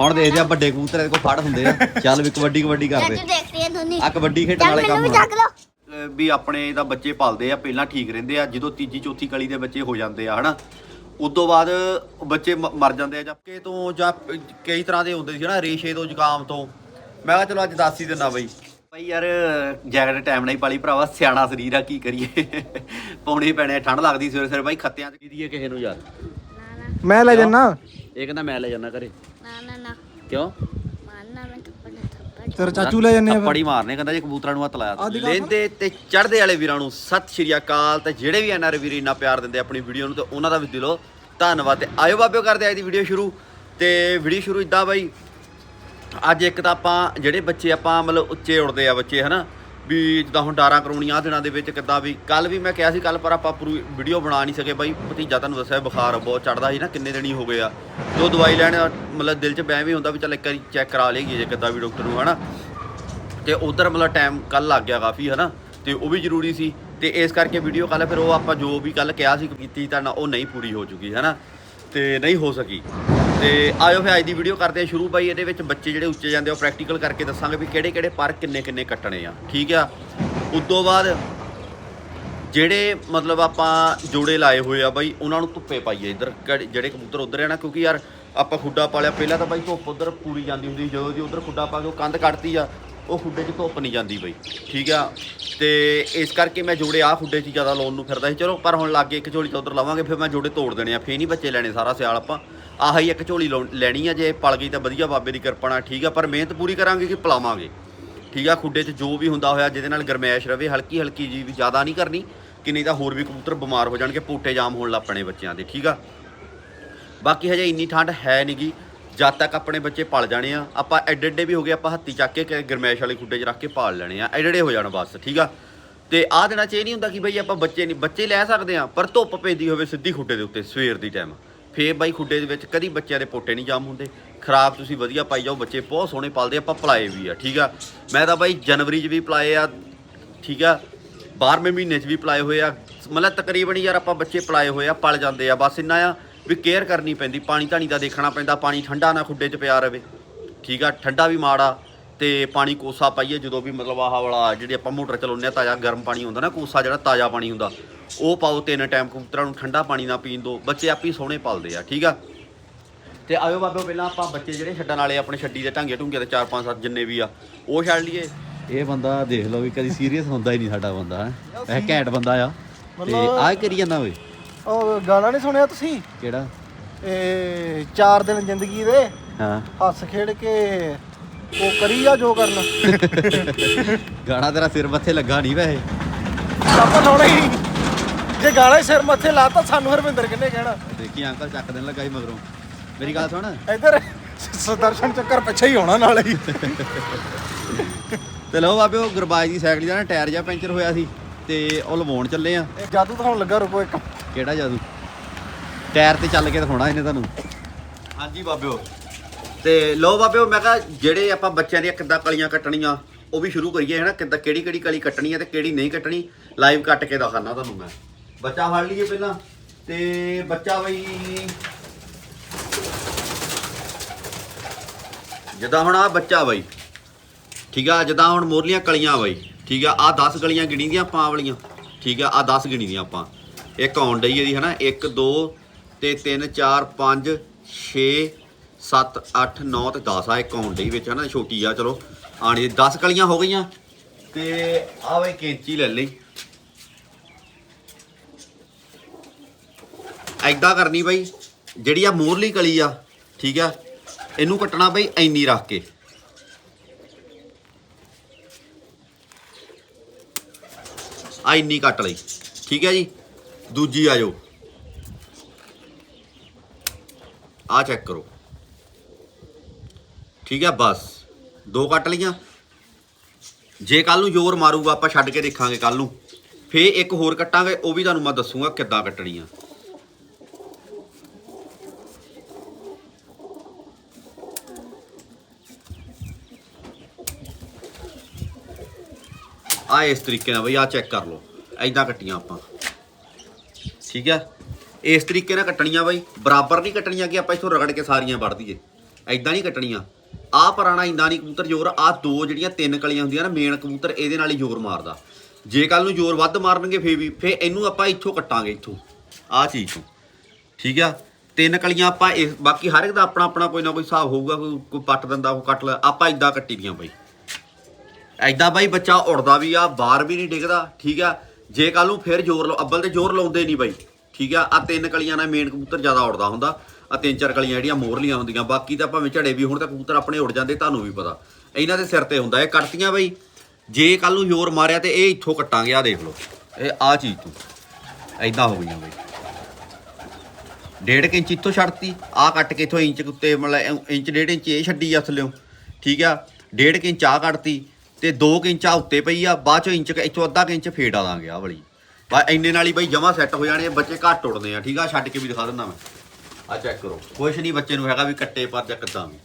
ਹੁਣ ਦੇਖਦੇ ਆ ਵੱਡੇ ਕਬੂਤਰ ਇਹਦੇ ਕੋਲ ਫੜ ਹੁੰਦੇ ਆ। ਚੱਲ ਵੀ ਕਬੱਡੀ ਕਬੱਡੀ ਕਰਦੇ ਅੱਜ ਦੇਖਦੇ ਆ ਦੋਨੇ। ਆ ਕਬੱਡੀ ਖੇਡਣ ਚੱਲ ਵਾਲੇ ਮੈਨੂੰ ਕੰਮ ਵੀ। ਚੱਕ ਲਓ। ਅਹ ਵੀ ਆਪਣੇ ਇਹਦਾ ਬੱਚੇ ਪਾਲਦੇ ਆ ਪਹਿਲਾਂ ਠੀਕ ਰਹਿੰਦੇ ਆ। ਜਦੋਂ ਤੀਜੀ ਚੌਥੀ ਕਲੀ ਦੇ ਬੱਚੇ ਹੋ ਜਾਂਦੇ ਆ ਹਨਾ? ਉਸ ਤੋਂ ਬਾਅਦ ਬੱਚੇ ਮ- ਮਰ ਜਾਂਦੇ ਆ ਜਾਂ ਕਿ ਤੋਂ ਜਾਂ ਪ- ਕਈ ਤਰ੍ਹਾਂ ਦੇ ਹੁੰਦੇ ਸੀ ਹਨਾ? ਰੇਸ਼ੇ ਤੋਂ ਜ਼ੁਕਾਮ ਤੋਂ। ਮੈਂ ਕਿਹਾ ਚਲੋ ਅੱਜ ਦੱਸ ਹੀ ਦਿੰਦਾ ਬਈ। ਬਈ ਯਾਰ ਜੈਕਟ ਟਾਈਮ ਨਾਲ ਹੀ ਪਾਲੀ ਭਰਾਵਾ ਸਿਆਣਾ ਸਰੀਰ ਆ ਕੀ ਕਰੀਏ? ਪੌਣੇ ਪੈਣੇ ਆ, ਠੰਡ ਲੱਗਦੀ ਸਵੇਰੇ ਸਵੇਰੇ ਬਾਈ ਖੱਤਿਆਂ 'ਚ ਕੀ ਦੀਏ ਕਿਸੇ ਨੂੰ ਯਾਰ? ਮੈਂ ਲੈ ਜਾਣਾ ਇਹ ਕਹਿੰਦਾ ਮੈਂ ਲੈ ਜਾਣਾ ਘਰੇ। ਨਾ ਨਾ ਨਾ। ਕਿਉਂ? ਮਾਰਨਾ ਮੈਂ ਥੱਪੜ ਥੱਪੜ। ਤੇਰਾ ਚਾਚੂ ਲੈ ਜਾਣੇ ਆ ਥੱਪੜ ਹੀ ਮਾਰਨੇ ਕਹਿੰਦਾ ਜੇ ਕਬੂਤਰਾਂ ਨੂੰ ਹੱਥ ਲਾਇਆ ਲੈਂਦੇ ਤੇ ਚੜ੍ਹਦੇ ਵਾਲੇ ਵੀਰਾਂ ਨੂੰ ਸਤਿ ਸ਼੍ਰੀ ਅਕਾਲ ਤੇ ਜਿਹੜੇ ਵੀ ਐਨਆਰ ਵੀਰ ਇੰਨਾ ਪਿਆਰ ਦਿੰਦੇ ਆਪਣੀ ਵੀਡੀਓ ਨੂੰ ਤੇ ਉਹਨਾਂ ਦਾ ਵੀ ਦਿਲੋਂ ਧੰਨਵਾਦ। ਤੇ ਆਇਓ ਬਾਬਿਓ ਕਰਦੇ ਅੱਜ ਦੀ ਵੀਡੀਓ ਸ਼ੁਰੂ। ਤੇ ਵੀਡੀਓ ਸ਼ੁਰੂ ਇਦਾਂ ਬਾਈ ਅੱਜ ਇੱਕ ਤਾਂ ਆਪਾਂ ਜਿਹੜੇ ਬੱਚੇ ਆਪਾਂ ਮਤਲਬ ਉੱਚੇ ਉੜਦੇ ਆ ਬੱਚੇ ਹਨਾ? ਵੀ ਜਿੱਦਾਂ ਹੁਣ ਡਾਰਾਂ ਕਰਾਉਣੀਆਂ ਆਹ ਦਿਨਾਂ ਦੇ ਵਿੱਚ ਕਿੱਦਾਂ ਵੀ ਕੱਲ ਵੀ ਮੈਂ ਕਿਹਾ ਸੀ ਕੱਲ ਪਰ ਆਪਾਂ ਪੂਰੀ ਵੀਡੀਓ ਬਣਾ ਨਹੀਂ ਸਕੇ ਬਾਈ। ਭਤੀਜਾ ਤੁਹਾਨੂੰ ਦੱਸਿਆ ਬੁਖਾਰ ਬਹੁਤ ਚੜਦਾ ਸੀ ਨਾ, ਕਿੰਨੇ ਦਿਨ ਹੀ ਹੋ ਗਏ ਆ। ਜੋ ਦਵਾਈ ਲੈਣ, ਮਤਲਬ ਦਿਲ 'ਚ ਬਹਿ ਵੀ ਹੁੰਦਾ ਵੀ ਚੱਲ ਇੱਕ ਵਾਰੀ ਚੈੱਕ ਕਰਾ ਲਈਏ ਜੇ ਕਿੱਦਾਂ ਵੀ ਡਾਕਟਰ ਨੂੰ, ਹਨਾ। ਤੇ ਉਧਰ ਮਤਲਬ ਟਾਈਮ ਕੱਲ ਲੱਗ ਗਿਆ ਕਾਫੀ, ਹਨਾ। ਤੇ ਉਹ ਵੀ ਜ਼ਰੂਰੀ ਸੀ। ਤੇ ਇਸ ਕਰਕੇ ਵੀਡੀਓ ਕੱਲ ਫਿਰ ਉਹ ਆਪਾਂ ਜੋ ਵੀ ਕੱਲ ਕਿਹਾ ਸੀ ਕੀਤੀ ਤਾਂ ਨਾ ਉਹ ਨਹੀਂ ਪੂਰੀ ਹੋ ਚੁੱਕੀ, ਹਨਾ। ਤੇ ਨਹੀਂ ਹੋ ਸਕੀ। ਤੇ ਆਇਓ ਫਿਰ ਅੱਜ ਦੀ ਵੀਡੀਓ ਕਰਦੇ ਆ ਸ਼ੁਰੂ ਬਾਈ, ਇਹਦੇ ਵਿੱਚ ਬੱਚੇ ਜਿਹੜੇ ਉੱਚੇ ਜਾਂਦੇ ਆ, ਉਹ ਪ੍ਰੈਕਟੀਕਲ ਕਰਕੇ ਦੱਸਾਂਗੇ ਵੀ ਕਿਹੜੇ ਕਿਹੜੇ ਪਰ ਕਿੰਨੇ ਕਿੰਨੇ ਕੱਟਣੇ ਆ, ਠੀਕ ਆ? ਉਸ ਤੋਂ ਬਾਅਦ ਜਿਹੜੇ ਮਤਲਬ ਆਪਾਂ ਜੋੜੇ ਲਾਏ ਹੋਏ ਆ ਬਾਈ, ਉਹਨਾਂ ਨੂੰ ਧੁੱਪੇ ਪਾਈਏ ਇੱਧਰ, ਕਿਹੜੇ- ਜਿਹੜੇ ਕਬੂਤਰ ਉਧਰ ਆ ਨਾ, ਕਿਉਂਕਿ ਯਾਰ ਆਪਾਂ ਖੁੱਡਾ ਪਾਲਿਆ ਪਹਿਲਾਂ ਤਾਂ ਬਾਈ ਧੁੱਪ ਉਧਰ ਪੂਰੀ ਜਾਂਦੀ ਹੁੰਦੀ ਜਦੋਂ ਦੀ ਉਧਰ ਖੁੱਡਾ ਪਾ ਕੇ ਉਹ ਕੰਧ ਕੱਢਤੀ ਆ, ਉਹ ਖੁੱਡੇ 'ਚ ਧੁੱਪ ਨਹੀਂ ਜਾਂਦੀ ਬਈ, ਠੀਕ ਆ? ਤੇ ਇਸ ਕਰਕੇ ਮੈਂ ਜੋੜੇ ਆ ਖੁੱਡੇ 'ਚ ਜ਼ਿਆਦਾ ਲੋਨ ਨੂੰ ਫਿਰਦਾ ਸੀ, ਚਲੋ ਪਰ ਹੁਣ ਲੱਗੇ ਇੱਕ ਝੋਲੀ ਤਾਂ ਉਧਰ ਲਾਵਾਂਗੇ, ਫਿਰ ਮੈਂ ਜੋੜੇ ਤੋੜ ਦੇਣੇ ਆ, ਫੇਰ ਨਹੀਂ ਬੱਚੇ ਲੈਣੇ ਸਾਰਾ ਸਿਆਲ ਆਪਾਂ। ਆਹ ਹੀ ਇੱਕ ਝੋਲੀ ਲਾਉਣ- ਲੈਣੀ ਆ, ਜੇ ਪਲ ਗਈ ਤਾਂ ਵਧੀਆ ਬਾਬੇ ਦੀ ਕਿਰਪਾ ਨਾਲ, ਠੀਕ ਆ, ਪਰ ਮਿਹਨਤ ਪੂਰੀ ਕਰਾਂਗੇ ਕਿ ਪਲਾਵਾਂਗੇ? ਠੀਕ ਆ, ਖੁੱਡੇ 'ਚ ਜੋ ਵੀ ਹੁੰਦਾ ਹੋਇਆ, ਜਿਹਦੇ ਨਾਲ ਗਰਮੈਸ਼ ਰਵੇ ਹਲਕੀ ਹਲਕੀ ਜੀ ਵੀ ਜ਼ਿਆਦਾ ਨਹੀਂ ਕਰਨੀ, ਕਿ ਨਹੀਂ ਤਾਂ ਹੋਰ ਵੀ ਕਬੂਤਰ ਬਿਮਾਰ ਹੋ ਜਾਣਗੇ, ਪੋਟੇ ਜਾਮ ਹੋਣ ਲੱਗ ਲੱਪਣੇ ਬੱਚਿਆਂ ਦੇ, ਠੀਕ ਆ? ਬਾਕੀ ਹਜੇ ਇੰਨੀ ਠੰਡ ਹੈ ਨਹੀਂਗੀ ਜਦ ਤੱਕ ਆਪਣੇ ਬੱਚੇ ਪਲ ਜਾਣੇ ਆ, ਆਪਾਂ ਐਡੇ ਐਡੇ ਵੀ ਹੋ ਗਏ, ਆਪਾਂ ਹੱਥੀ ਚੱਕ ਕੇ ਕਿ, ਗਰਮੈਸ਼ ਵਾਲੇ ਖੁੱਡੇ 'ਚ ਰੱਖ ਕੇ ਪਾਲ ਲੈਣੇ ਆ ਐਡੇ ਐਡੇ ਹੋ ਜਾਣ ਬਸ, ਠੀਕ ਆ? ਤੇ ਆਹ ਦਿਨਾਂ 'ਚ ਇਹ ਨਹੀਂ ਹੁੰਦਾ ਕਿ ਬਈ ਆਪਾਂ ਬੱਚੇ ਨਹੀਂ, ਬੱਚੇ ਲੈ ਸਕਦੇ ਆ, ਪਰ ਧੁੱਪ ਪੈਂਦੀ ਹੋਵੇ ਸਿੱਧੀ ਖੁੱਡੇ ਦੇ ਉੱਤੇ, ਸਵੇਰ ਦੀ ਟਾਈਮ ਫੇਰ ਬਾਈ ਖੁੱਡੇ ਦੇ ਵਿੱਚ ਕਦੀ ਬੱਚਿਆਂ ਦੇ ਪੋਟੇ ਨਹੀਂ ਜਾਮ ਹੁੰਦੇ। ਖਰਾਬ ਤੁਸੀਂ ਵਧੀਆ ਪਾਈ ਜਾਓ, ਬੱਚੇ ਬਹੁਤ ਸੋਹਣੇ ਪਲਦੇ, ਆਪਾਂ ਪਲਾਏ ਵੀ ਆ, ਠੀਕ ਆ? ਮੈਂ ਤਾਂ ਬਾਈ ਜਨਵਰੀ 'ਚ ਵੀ ਪਲਾਏ ਆ, ਠੀਕ ਆ? 12ਵੇਂ ਮਹੀਨੇ 'ਚ ਵੀ ਪਲਾਏ ਹੋਏ ਆ। ਮਤਲਬ ਤਕਰੀਬਨ ਯਾਰ ਆਪਾਂ ਬੱਚੇ ਪਲਾਏ ਹੋਏ ਆ, ਪਲ ਜਾਂਦੇ ਆ, ਬਸ ਇੰਨਾ ਆ ਵੀ ਕੇਅਰ ਕਰਨੀ ਪੈਂਦੀ ਪਾਣੀ ਧਾਣੀ ਦਾ ਦੇਖਣਾ ਪੈਂਦਾ, ਪਾਣੀ ਠੰਡਾ ਨਾ ਖੁੱਡੇ 'ਚ ਪਿਆ ਰਵੇ, ਠੀਕ ਆ? ਠੰਡਾ ਵੀ ਮਾੜਾ ਤੇ ਪਾਣੀ ਕੋਸਾ ਪਾਈਏ ਜਦੋਂ ਵੀ ਮਤਲਬ ਆਹ ਵਾਲਾ ਜਿਹੜੀ ਆਪਾਂ ਮੋਟਰ ਚਲਾਉਂਦੇ ਆ ਤਾਜ਼ਾ ਗਰਮ ਪਾਣੀ ਹੁੰਦਾ ਨਾ ਕੋਸਾ ਜਿਹੜਾ ਤਾਜ਼ਾ ਪਾਣੀ ਹੁੰਦਾ ਉਹ ਪਾਓ ਤਿੰਨ ਟਾਈਮ ਕਬੂਤਰਾਂ ਨੂੰ ਠੰਡਾ ਪਾਣੀ ਨਾ ਪੀਣ ਦਿਓ ਬੱਚੇ ਆਪੀ ਸੋਹਣੇ ਪਲਦੇ ਆ ਠੀਕ ਆ? ਤੇ ਆਇਓ ਬਾਬਿਓ ਪਹਿਲਾਂ ਆਪਾਂ ਬੱਚੇ ਜਿਹੜੇ ਛੱਡਣ ਵਾਲੇ ਆ, ਆਪਣੇ ਛੱਡੀ ਦੇ ਢਾਂਗੇ ਢੁੰਗੇ ਤੇ 4 5 7 ਜਿੰਨੇ ਵੀ ਆ ਉਹ ਛੱਡ ਲਈਏ। ਇਹ ਬੰਦਾ ਦੇਖ ਲਓ ਵੀ ਕਦੀ ਸੀਰੀਅਸ ਹੁੰਦਾ ਹੀ ਨਹੀਂ ਸਾਡਾ ਬੰਦਾ ਹੈ? ਇਹ ਘੈਂਟ ਬੰਦਾ ਆ। ਤੇ ਆਹ ਕਰੀ ਜਾਂਦਾ ਓਏ? ਉਹ ਗਾਣਾ ਨਹੀਂ ਸੁਣਿਆ ਤੁਸੀਂ? ਕਿਹੜਾ? ਇਹ ਚਾਰ ਦਿਨ ਜ਼ਿੰਦਗੀ ਦੇ ਹਾਂ। ਹੱਸ ਖੇਡ ਕੇ ਉਹ ਕਰੀ ਜਾ ਜੋ ਕਰਨਾ। ਗਾਣਾ ਤੇਰਾ ਸਿਰ ਮੱਥੇ ਲੱਗਾ ਨਹੀਂ ਵੈਸੇ। ਆਪਾਂ ਥੋੜਾ ਹੀ ਜੇ ਗਾਣਾ ਹੀ ਸਿਰ ਮੱਥੇ ਲਾਤਾ ਸਾਨੂੰ ਹਰਵਿੰਦਰ ਕਿੰਨੇ ਕਹਿਣਾ। ਦੇਖੀ ਅੰਕਲ ਚੱਕ ਦੇਣ ਲੱਗਾ ਸੀ ਮਗਰੋਂ। ਮੇਰੀ ਗੱਲ ਸੁਣ। ਇੱਧਰ ਸੁਦਰਸ਼ਨ ਚੱਕਰ ਪਿੱਛੇ ਹੀ ਹੋਣਾ ਨਾਲੇ ਹੀ। ਤੇ ਲਓ ਬਾਬੇ ਉਹ ਗੁਰਬਾਜ ਦੀ ਸਾਈਕਲ ਦਾ ਨਾ ਟਾਇਰ ਜਿਹਾ ਪੈਂਚਰ ਹੋਇਆ ਸੀ ਤੇ ਉਹ ਲਵਾਉਣ ਚੱਲੇ ਆ। ਇਹ ਜਾਦੂ ਤਾਂ ਹੁਣ ਲੱਗਾ ਰੁਕੋ ਇੱਕ। ਕਿਹੜਾ ਜਾਦੂ? ਟਾਇਰ ਤੇ ਚੱਲ ਕੇ ਦਿਖਾਉਣਾ ਇਹਨੇ ਤੁਹਾਨੂੰ। ਹਾਂਜੀ ਬਾਬਿਓ। ਤੇ ਲੋ ਬਾਬਿਓ ਮੈਂ ਕਿਹਾ ਜਿਹੜੇ ਆਪਾਂ ਬੱਚਿਆਂ ਦੀਆਂ ਕਿੱਦਾਂ ਕਲੀਆਂ ਕੱਟਣੀਆਂ, ਉਹ ਵੀ ਸ਼ੁਰੂ ਕਰੀਏ, ਹਨਾ? ਕਿੱਦਾਂ, ਕਿਹੜੀ ਕਿਹੜੀ ਕਲੀ ਕੱਟਣੀ ਹੈ ਤੇ ਕਿਹੜੀ ਨਹੀਂ ਕੱਟਣੀ? ਲਾਈਵ ਕੱਟ ਕੇ ਦਿਖਾਣਾ ਤੁਹਾਨੂੰ ਮੈਂ। ਬੱਚਾ ਫੜ ਲਈਏ ਪਹਿਲਾਂ। ਤੇ ਬੱਚਾ ਬਈ, ਜਿੱਦਾਂ ਹੁਣ ਆ ਬੱਚਾ ਬਈ, ਠੀਕ ਆ? ਜਿੱਦਾਂ ਹੁਣ ਮੋਰਲੀਆਂ ਕਲੀਆਂ ਬਈ, ਠੀਕ ਆ? ਆ 10 ਗਲੀਆਂ ਗਿਣੀ ਦੀਆਂ ਆਪਾਂ ਵਾਲੀਆਂ। ਠੀਕ ਆ? ਆ 10 ਗਿਣੀ ਦੀਆਂ ਆਪਾਂ। ਇੱਕ ਆਉਣ ਡਈ ਇਹਦੀ, ਹਨਾ? 1 2 ਤੇ 3 4 5 6 7 8 9 ਤੇ 10 ਆ ਇੱਕ ਆਉਣ ਡਈ ਵਿੱਚ, ਹਨਾ, ਛੋਟੀ ਆ, ਚਲੋ। ਆਣੀ 10 ਕਲੀਆਂ ਹੋ ਗਈਆਂ। ਤੇ ਆ ਬਈ ਕੈਂਚੀ ਲੈ ਲਈ। ਐਦਾਂ ਕਰਨੀ ਬਈ, ਜਿਹੜੀ ਆ ਮੋਰਲੀ ਕਲੀ ਆ, ਠੀਕ ਆ, ਇਹਨੂੰ ਕੱਟਣਾ ਬਈ ਐਨੀ ਰੱਖ ਕੇ। ਆ ਇੰਨੀ ਕੱਟ ਲਈ। ਠੀਕ ਹੈ ਜੀ? ਦੂਜੀ ਆ ਜਾਓ। ਆ ਚੈੱਕ ਕਰੋ। ਠੀਕ ਹੈ, ਬਸ। ਦੋ ਕੱਟ ਲਈਆਂ। ਜੇ ਕੱਲ ਨੂੰ ਜ਼ੋਰ ਮਾਰੂਗਾ, ਆਪਾਂ ਛੱਡ ਕੇ ਦੇਖਾਂਗੇ ਕੱਲ ਨੂੰ। ਫੇਰ ਇੱਕ ਹੋਰ ਕੱਟਾਂਗੇ, ਉਹ ਵੀ ਤੁਹਾਨੂੰ ਮੈਂ ਦੱਸੂਗਾ ਕਿੱਦਾਂ ਕੱਟਣੀ ਆ ਆ ਇਸ ਤਰੀਕੇ ਨਾਲ ਬਈ ਆ ਚੈੱਕ ਕਰ ਲਓ। ਐਦਾਂ ਕੱਟੀਆਂ ਆਪਾਂ। ਠੀਕ ਹੈ? ਇਸ ਤਰੀਕੇ ਨਾਲ ਕੱਟਣੀਆਂ ਬਾਈ। ਬਰਾਬਰ ਨਹੀਂ ਕੱਟਣੀਆਂ ਕਿ ਆਪਾਂ ਇਥੋਂ ਰਗੜ ਕੇ ਸਾਰੀਆਂ ਵੜ ਦਈਏ। ਐਦਾਂ ਨਹੀਂ ਕੱਟਣੀਆਂ। ਆ ਪੁਰਾਣਾ ਇੰਦਾ ਨਹੀਂ ਕਬੂਤਰ ਜ਼ੋਰ, ਆ ਦੋ ਜਿਹੜੀਆਂ ਤਿੰਨ ਕਲੀਆਂ ਹੁੰਦੀਆਂ ਨਾ ਮੇਨ ਕਬੂਤਰ, ਇਹਦੇ ਨਾਲ ਹੀ ਜ਼ੋਰ ਮਾਰਦਾ। ਜੇ ਕੱਲ ਨੂੰ ਜ਼ੋਰ ਵੱਧ ਮਾਰਨਗੇ, ਫੇਰ ਵੀ, ਫੇਰ ਇਹਨੂੰ ਆਪਾਂ ਇੱਥੋਂ ਕੱਟਾਂਗੇ, ਇੱਥੋਂ। ਆ ਚੀਜ਼ ਤੋਂ। ਠੀਕ ਆ? ਤਿੰਨ ਕਲੀਆਂ ਆਪਾਂ ਇਸ ਬਾਕੀ ਹਰ ਇੱਕ ਦਾ ਆਪਣਾ ਆਪਣਾ ਕੋਈ ਨਾ ਕੋਈ ਹਿਸਾਬ ਹੋਊਗਾ, ਕੋਈ ਕੋਈ ਪੱਟ ਦਿੰਦਾ, ਕੋਈ ਕੱਟ ਲੈ, ਆਪਾਂ ਇਦਾਂ ਕੱਟੀ ਦੀਆਂ ਬਾਈ। ਐਦਾਂ ਬਾਈ ਬੱਚਾ ਉੜਦਾ ਵੀ ਆ, ਬਾਹਰ ਵੀ ਨਹੀਂ ਡਿੱਗਦਾ, ਠੀਕ ਆ? ਜੇ ਕੱਲ ਨੂੰ ਫਿਰ ਜ਼ੋਰ ਲਾਓ ਅੱਬਲ ਤੇ ਜ਼ੋਰ ਲਾਉਂਦੇ ਨਹੀਂ ਬਾਈ। ਠੀਕ ਆ? ਆ ਤਿੰਨ ਕਲੀਆਂ ਨਾਲ ਮੇਨ ਕਬੂਤਰ ਜ਼ਿਆਦਾ ਉੜਦਾ ਹੁੰਦਾ। ਆ ਤਿੰਨ ਚਾਰ ਗਲੀਆਂ ਜਿਹੜੀਆਂ ਮੋਰਲੀਆਂ ਹੁੰਦੀਆਂ, ਬਾਕੀ ਤਾਂ ਭਾਵੇਂ ਝੜੇ ਵੀ ਹੁਣ ਤਾਂ ਕਬੂਤਰ ਆਪਣੇ ਉੱਡ ਜਾਂਦੇ, ਤੁਹਾਨੂੰ ਵੀ ਪਤਾ। ਇਹਨਾਂ ਦੇ ਸਿਰ ਤੇ ਹੁੰਦਾ, ਇਹ ਕੱਟਤੀਆਂ ਬਈ। ਜੇ ਕੱਲ ਨੂੰ ਜ਼ੋਰ ਮਾਰਿਆ ਤੇ ਇਹ ਇੱਥੋਂ ਕੱਟਾਂਗੇ ਆ ਦੇਖ ਲਓ। ਇਹ ਆ ਚੀਜ਼ ਤੂੰ। ਐਦਾਂ ਹੋ ਗਈਆਂ ਬਈ। ਡੇਢ ਕੁ ਇੰਚ ਇੱਥੋਂ ਛੱਡਤੀ ਆ ਕੱਟ ਕੇ ਇੱਥੋਂ ਇੰਚ ਉੱਤੇ, ਮਤਲਬ ਇੰਚ, ਡੇਢ ਇੰਚ ਇਹ ਛੱਡੀ ਆ ਥੱਲਿਓ। ਠੀਕ ਆ? ਡੇਢ ਕੁ ਇੰਚ ਆ ਕੱਟਤੀ ਤੇ 2 ਇੰਚ ਆ ਉੱਤੇ ਪਈ ਆ, ਬਾਅਦ ਚੋਂ ਇੰਚ ਇੱਥੋਂ ਅੱਧਾ ਕੁ ਇੰਚ ਫੇਡ ਆ ਦਾਂਗੇ ਆ ਵਾਲੀ। ਬਾ ਇੰਨੇ ਨਾਲ ਹੀ ਬਈ ਜਮਾ ਸੈੱਟ ਹੋ ਜਾਣੇ ਬੱਚੇ ਘੱਟ ਉੱਡਦੇ ਆ, ਠੀਕ ਆ? ਛੱਡ ਕੇ ਵੀ ਦਿਖਾ ਦਿੰਦਾ ਮੈਂ। ਆ ਚੈੱਕ ਕਰੋ। ਕੁਛ ਨਹੀਂ ਬੱਚੇ ਨੂੰ ਹੈਗਾ ਵੀ ਕੱਟੇ ਪਰ ਜਾਂ ਕਿੱਦਾਂ ਵੀ।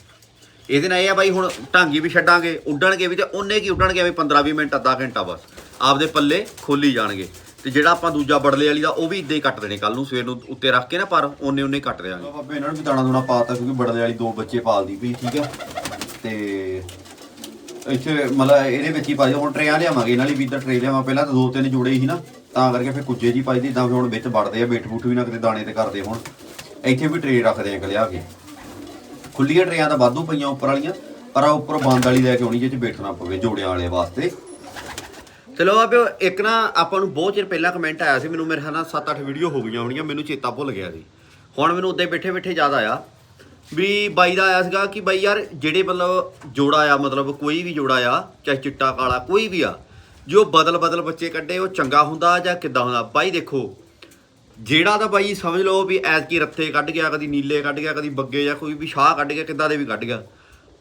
ਇਹਦੇ ਨਾਲ ਇਹ ਆ ਬਾਈ, ਹੁਣ ਢਾਂਗੀ ਵੀ ਛੱਡਾਂਗੇ, ਉੱਡਣਗੇ ਵੀ ਤੇ ਉਹਨੇ ਕੀ ਉੱਡਣਗੇ ਵੀ 15 20 ਮਿੰਟ, ਅੱਧਾ ਘੰਟਾ ਬਸ। ਆਪਦੇ ਪੱਲੇ ਖੋਲੀ ਜਾਣਗੇ। ਤੇ ਜਿਹੜਾ ਆਪਾਂ ਦੂਜਾ ਬੜਲੇ ਵਾਲੀ ਦਾ, ਉਹ ਵੀ ਇਦਾਂ ਹੀ ਕੱਟ ਦੇਣੇ ਕੱਲ ਨੂੰ, ਸਵੇਰ ਨੂੰ ਉੱਤੇ ਰੱਖ ਕੇ ਨਾ ਪਰ ਉਹਨੇ ਉਹਨੇ ਕੱਟ ਦੇਾਂਗੇ ਬਾਬੇ ਇਹਨਾਂ ਨੂੰ ਵੀ ਦਾਣਾ ਦੂਣਾ ਪਾਤਾ ਕਿਉਂਕਿ ਬੜਲੇ ਵਾਲੀ ਦੋ ਬੱਚੇ ਪਾਲਦੀ ਪਈ, ਠੀਕ ਆ। ਤੇ ਇੱਥੇ ਮਤਲਬ ਇਹਦੇ ਵਿੱਚ ਹੀ ਪਾਈ, ਹੁਣ ਟਰੇਆਂ ਲਿਆਵਾਂਗੇ, ਇਹਨਾਂ ਲਈ ਵੀ ਤਾਂ ਟਰੇ ਲਿਆਵਾਂ। ਪਹਿਲਾਂ ਤਾਂ ਦੋ ਤਿੰਨ ਜੋੜੇ ਸੀ ਨਾ, ਤਾਂ ਕਰਕੇ ਫਿਰ ਕੁੱਜੇ ਜੀ ਪਾਈ ਦੀ ਇਦਾਂ ਫਿਰ ਹੁਣ ਵਿੱਚ ਵੜਦੇ ਆ ਬੇਟ ਬੂਟ ਵੀ ਨਾ ਕਿਤੇ ਦਾਣੇ ਤੇ ਕਰਦੇ ਹੁਣ। ਇੱਥੇ ਵੀ ਟਰੇ ਰੱਖਦੇ ਆ ਕਿ ਲਿਆ ਕੇ। ਖੁੱਲੀਆਂ ਟਰੇਆਂ ਤਾਂ ਵਾਧੂ ਪਈਆਂ ਉੱਪਰ ਵਾਲੀਆਂ, ਪਰ ਆ ਉੱਪਰ ਬੰਦ ਵਾਲੀ ਲੈ ਕੇ ਆਉਣੀ ਜਿਹ ਚ ਬੈਠਣਾ ਪਵੇ ਜੋੜਿਆਂ ਵਾਲੇ ਵਾਸਤੇ। ਚਲੋ ਆਪਿਓ ਇੱਕ ਨਾ ਆਪਾਂ ਨੂੰ ਬਹੁਤ ਚਿਰ ਪਹਿਲਾਂ ਕਮੈਂਟ ਆਇਆ ਸੀ, ਮੈਨੂੰ ਮੇਰੇ ਖਿਆਲ ਨਾਲ 7-8 ਵੀਡੀਓ ਹੋ ਗਈਆਂ ਹੋਣੀਆਂ, ਮੈਨੂੰ ਚੇਤਾ ਭੁੱਲ ਗਿਆ ਸੀ। ਹੁਣ ਮੈਨੂੰ ਉੱਤੇ ਬੈਠੇ ਬੈਠੇ ਯਾਦ ਆਇਆ ਵੀ ਬਾਈ ਦਾ ਆਇਆ ਸੀਗਾ ਕਿ ਬਾਈ ਯਾਰ ਜਿਹੜੇ ਮਤਲਬ ਜੋੜਾ ਆ, ਮਤਲਬ ਕੋਈ ਵੀ ਜੋੜਾ ਆ, ਚਾਹੇ ਚਿੱਟਾ, ਕਾਲਾ, ਕੋਈ ਵੀ ਆ, ਜੋ ਬਦਲ ਬਦਲ ਬੱਚੇ ਕੱਢੇ, ਉਹ ਚੰਗਾ ਹੁੰਦਾ ਜਾਂ ਕਿੱਦਾਂ ਹੁੰਦਾ? ਬਾਈ ਦੇਖੋ ਜਿਹੜਾ ਤਾਂ ਬਾਈ ਸਮਝ ਲਓ ਵੀ ਐਤ ਕੀ ਰੱਥੇ ਕੱਢ ਗਿਆ, ਕਦੀ ਨੀਲੇ ਕੱਢ ਗਿਆ, ਕਦੀ ਬੱਗੇ ਜਾਂ ਕੋਈ ਵੀ ਸ਼ਾਹ ਕੱਢ ਗਿਆ, ਕਿੱਦਾਂ ਦੇ ਵੀ ਕੱਢ ਗਿਆ।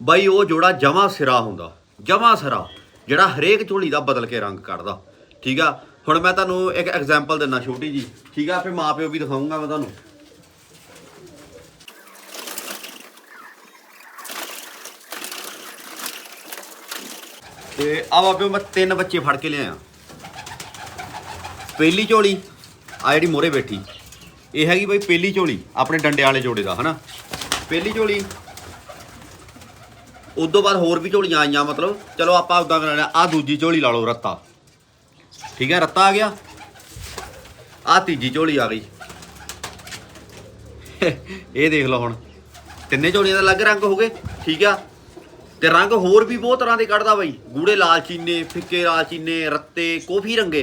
ਬਾਈ ਉਹ ਜੋੜਾ ਜਮਾ ਸਿਰਾ ਹੁੰਦਾ, ਜਮਾ ਸਿਰਾ, ਜਿਹੜਾ ਹਰੇਕ ਝੋਲੀ ਦਾ ਬਦਲ ਕੇ ਰੰਗ ਕੱਢਦਾ, ਠੀਕ ਆ? ਹੁਣ ਮੈਂ ਤੁਹਾਨੂੰ ਇੱਕ ਐਗਜ਼ਾਮਪਲ ਦਿੰਦਾ ਛੋਟੀ ਜੀ ਠੀਕ ਆ? ਫਿਰ ਮਾਪਿਓ ਵੀ ਦਿਖਾਉਂਗਾ ਮੈਂ ਤੁਹਾਨੂੰ। ਤੇ ਆ ਬਾਬਿਓ ਮੈਂ ਤਿੰਨ ਬੱਚੇ ਫੜ ਕੇ ਲਿਆਇਆ। ਪਹਿਲੀ ਝੋਲੀ ਆ ਜਿਹੜੀ ਮੋਰੇ ਬੈਠੀ, ਇਹ ਹੈਗੀ ਬਈ ਪਹਿਲੀ ਝੋਲੀ, ਆਪਣੇ ਡੰਡੇ ਵਾਲੇ ਜੋੜੇ ਦਾ, ਹਨਾ? ਪਹਿਲੀ ਝੋਲੀ, ਉਦੋਂ ਬਾਅਦ ਹੋਰ ਵੀ ਝੋਲੀਆਂ ਆਈਆਂ, ਮਤਲਬ, ਚਲੋ ਆਪਾਂ ਉਦਾਂ ਕਰਾਂਗੇ ਆ ਦੂਜੀ ਝੋਲੀ ਲਾ ਲਓ, ਰੱਤਾ। ਠੀਕ ਹੈ, ਰੱਤਾ ਆ ਗਿਆ। ਆ ਤੀਜੀ ਝੋਲੀ ਆ ਗਈ। ਇਹ ਦੇਖ ਲਓ ਹੁਣ, ਤਿੰਨੇ ਝੋਲੀਆਂ ਦਾ ਅਲੱਗ ਰੰਗ ਹੋ ਗਏ, ਠੀਕ ਆ? ਤੇ ਰੰਗ ਹੋਰ ਵੀ ਬਹੁਤ ਤਰ੍ਹਾਂ ਦੇ ਕੱਢਦਾ ਬਾਈ। ਗੂੜੇ ਲਾਲ ਚੀਨੇ, ਫਿੱਕੇ ਲਾਲ ਚੀਨੇ, ਰੱਤੇ, ਕੋਫੀ ਰੰਗੇ।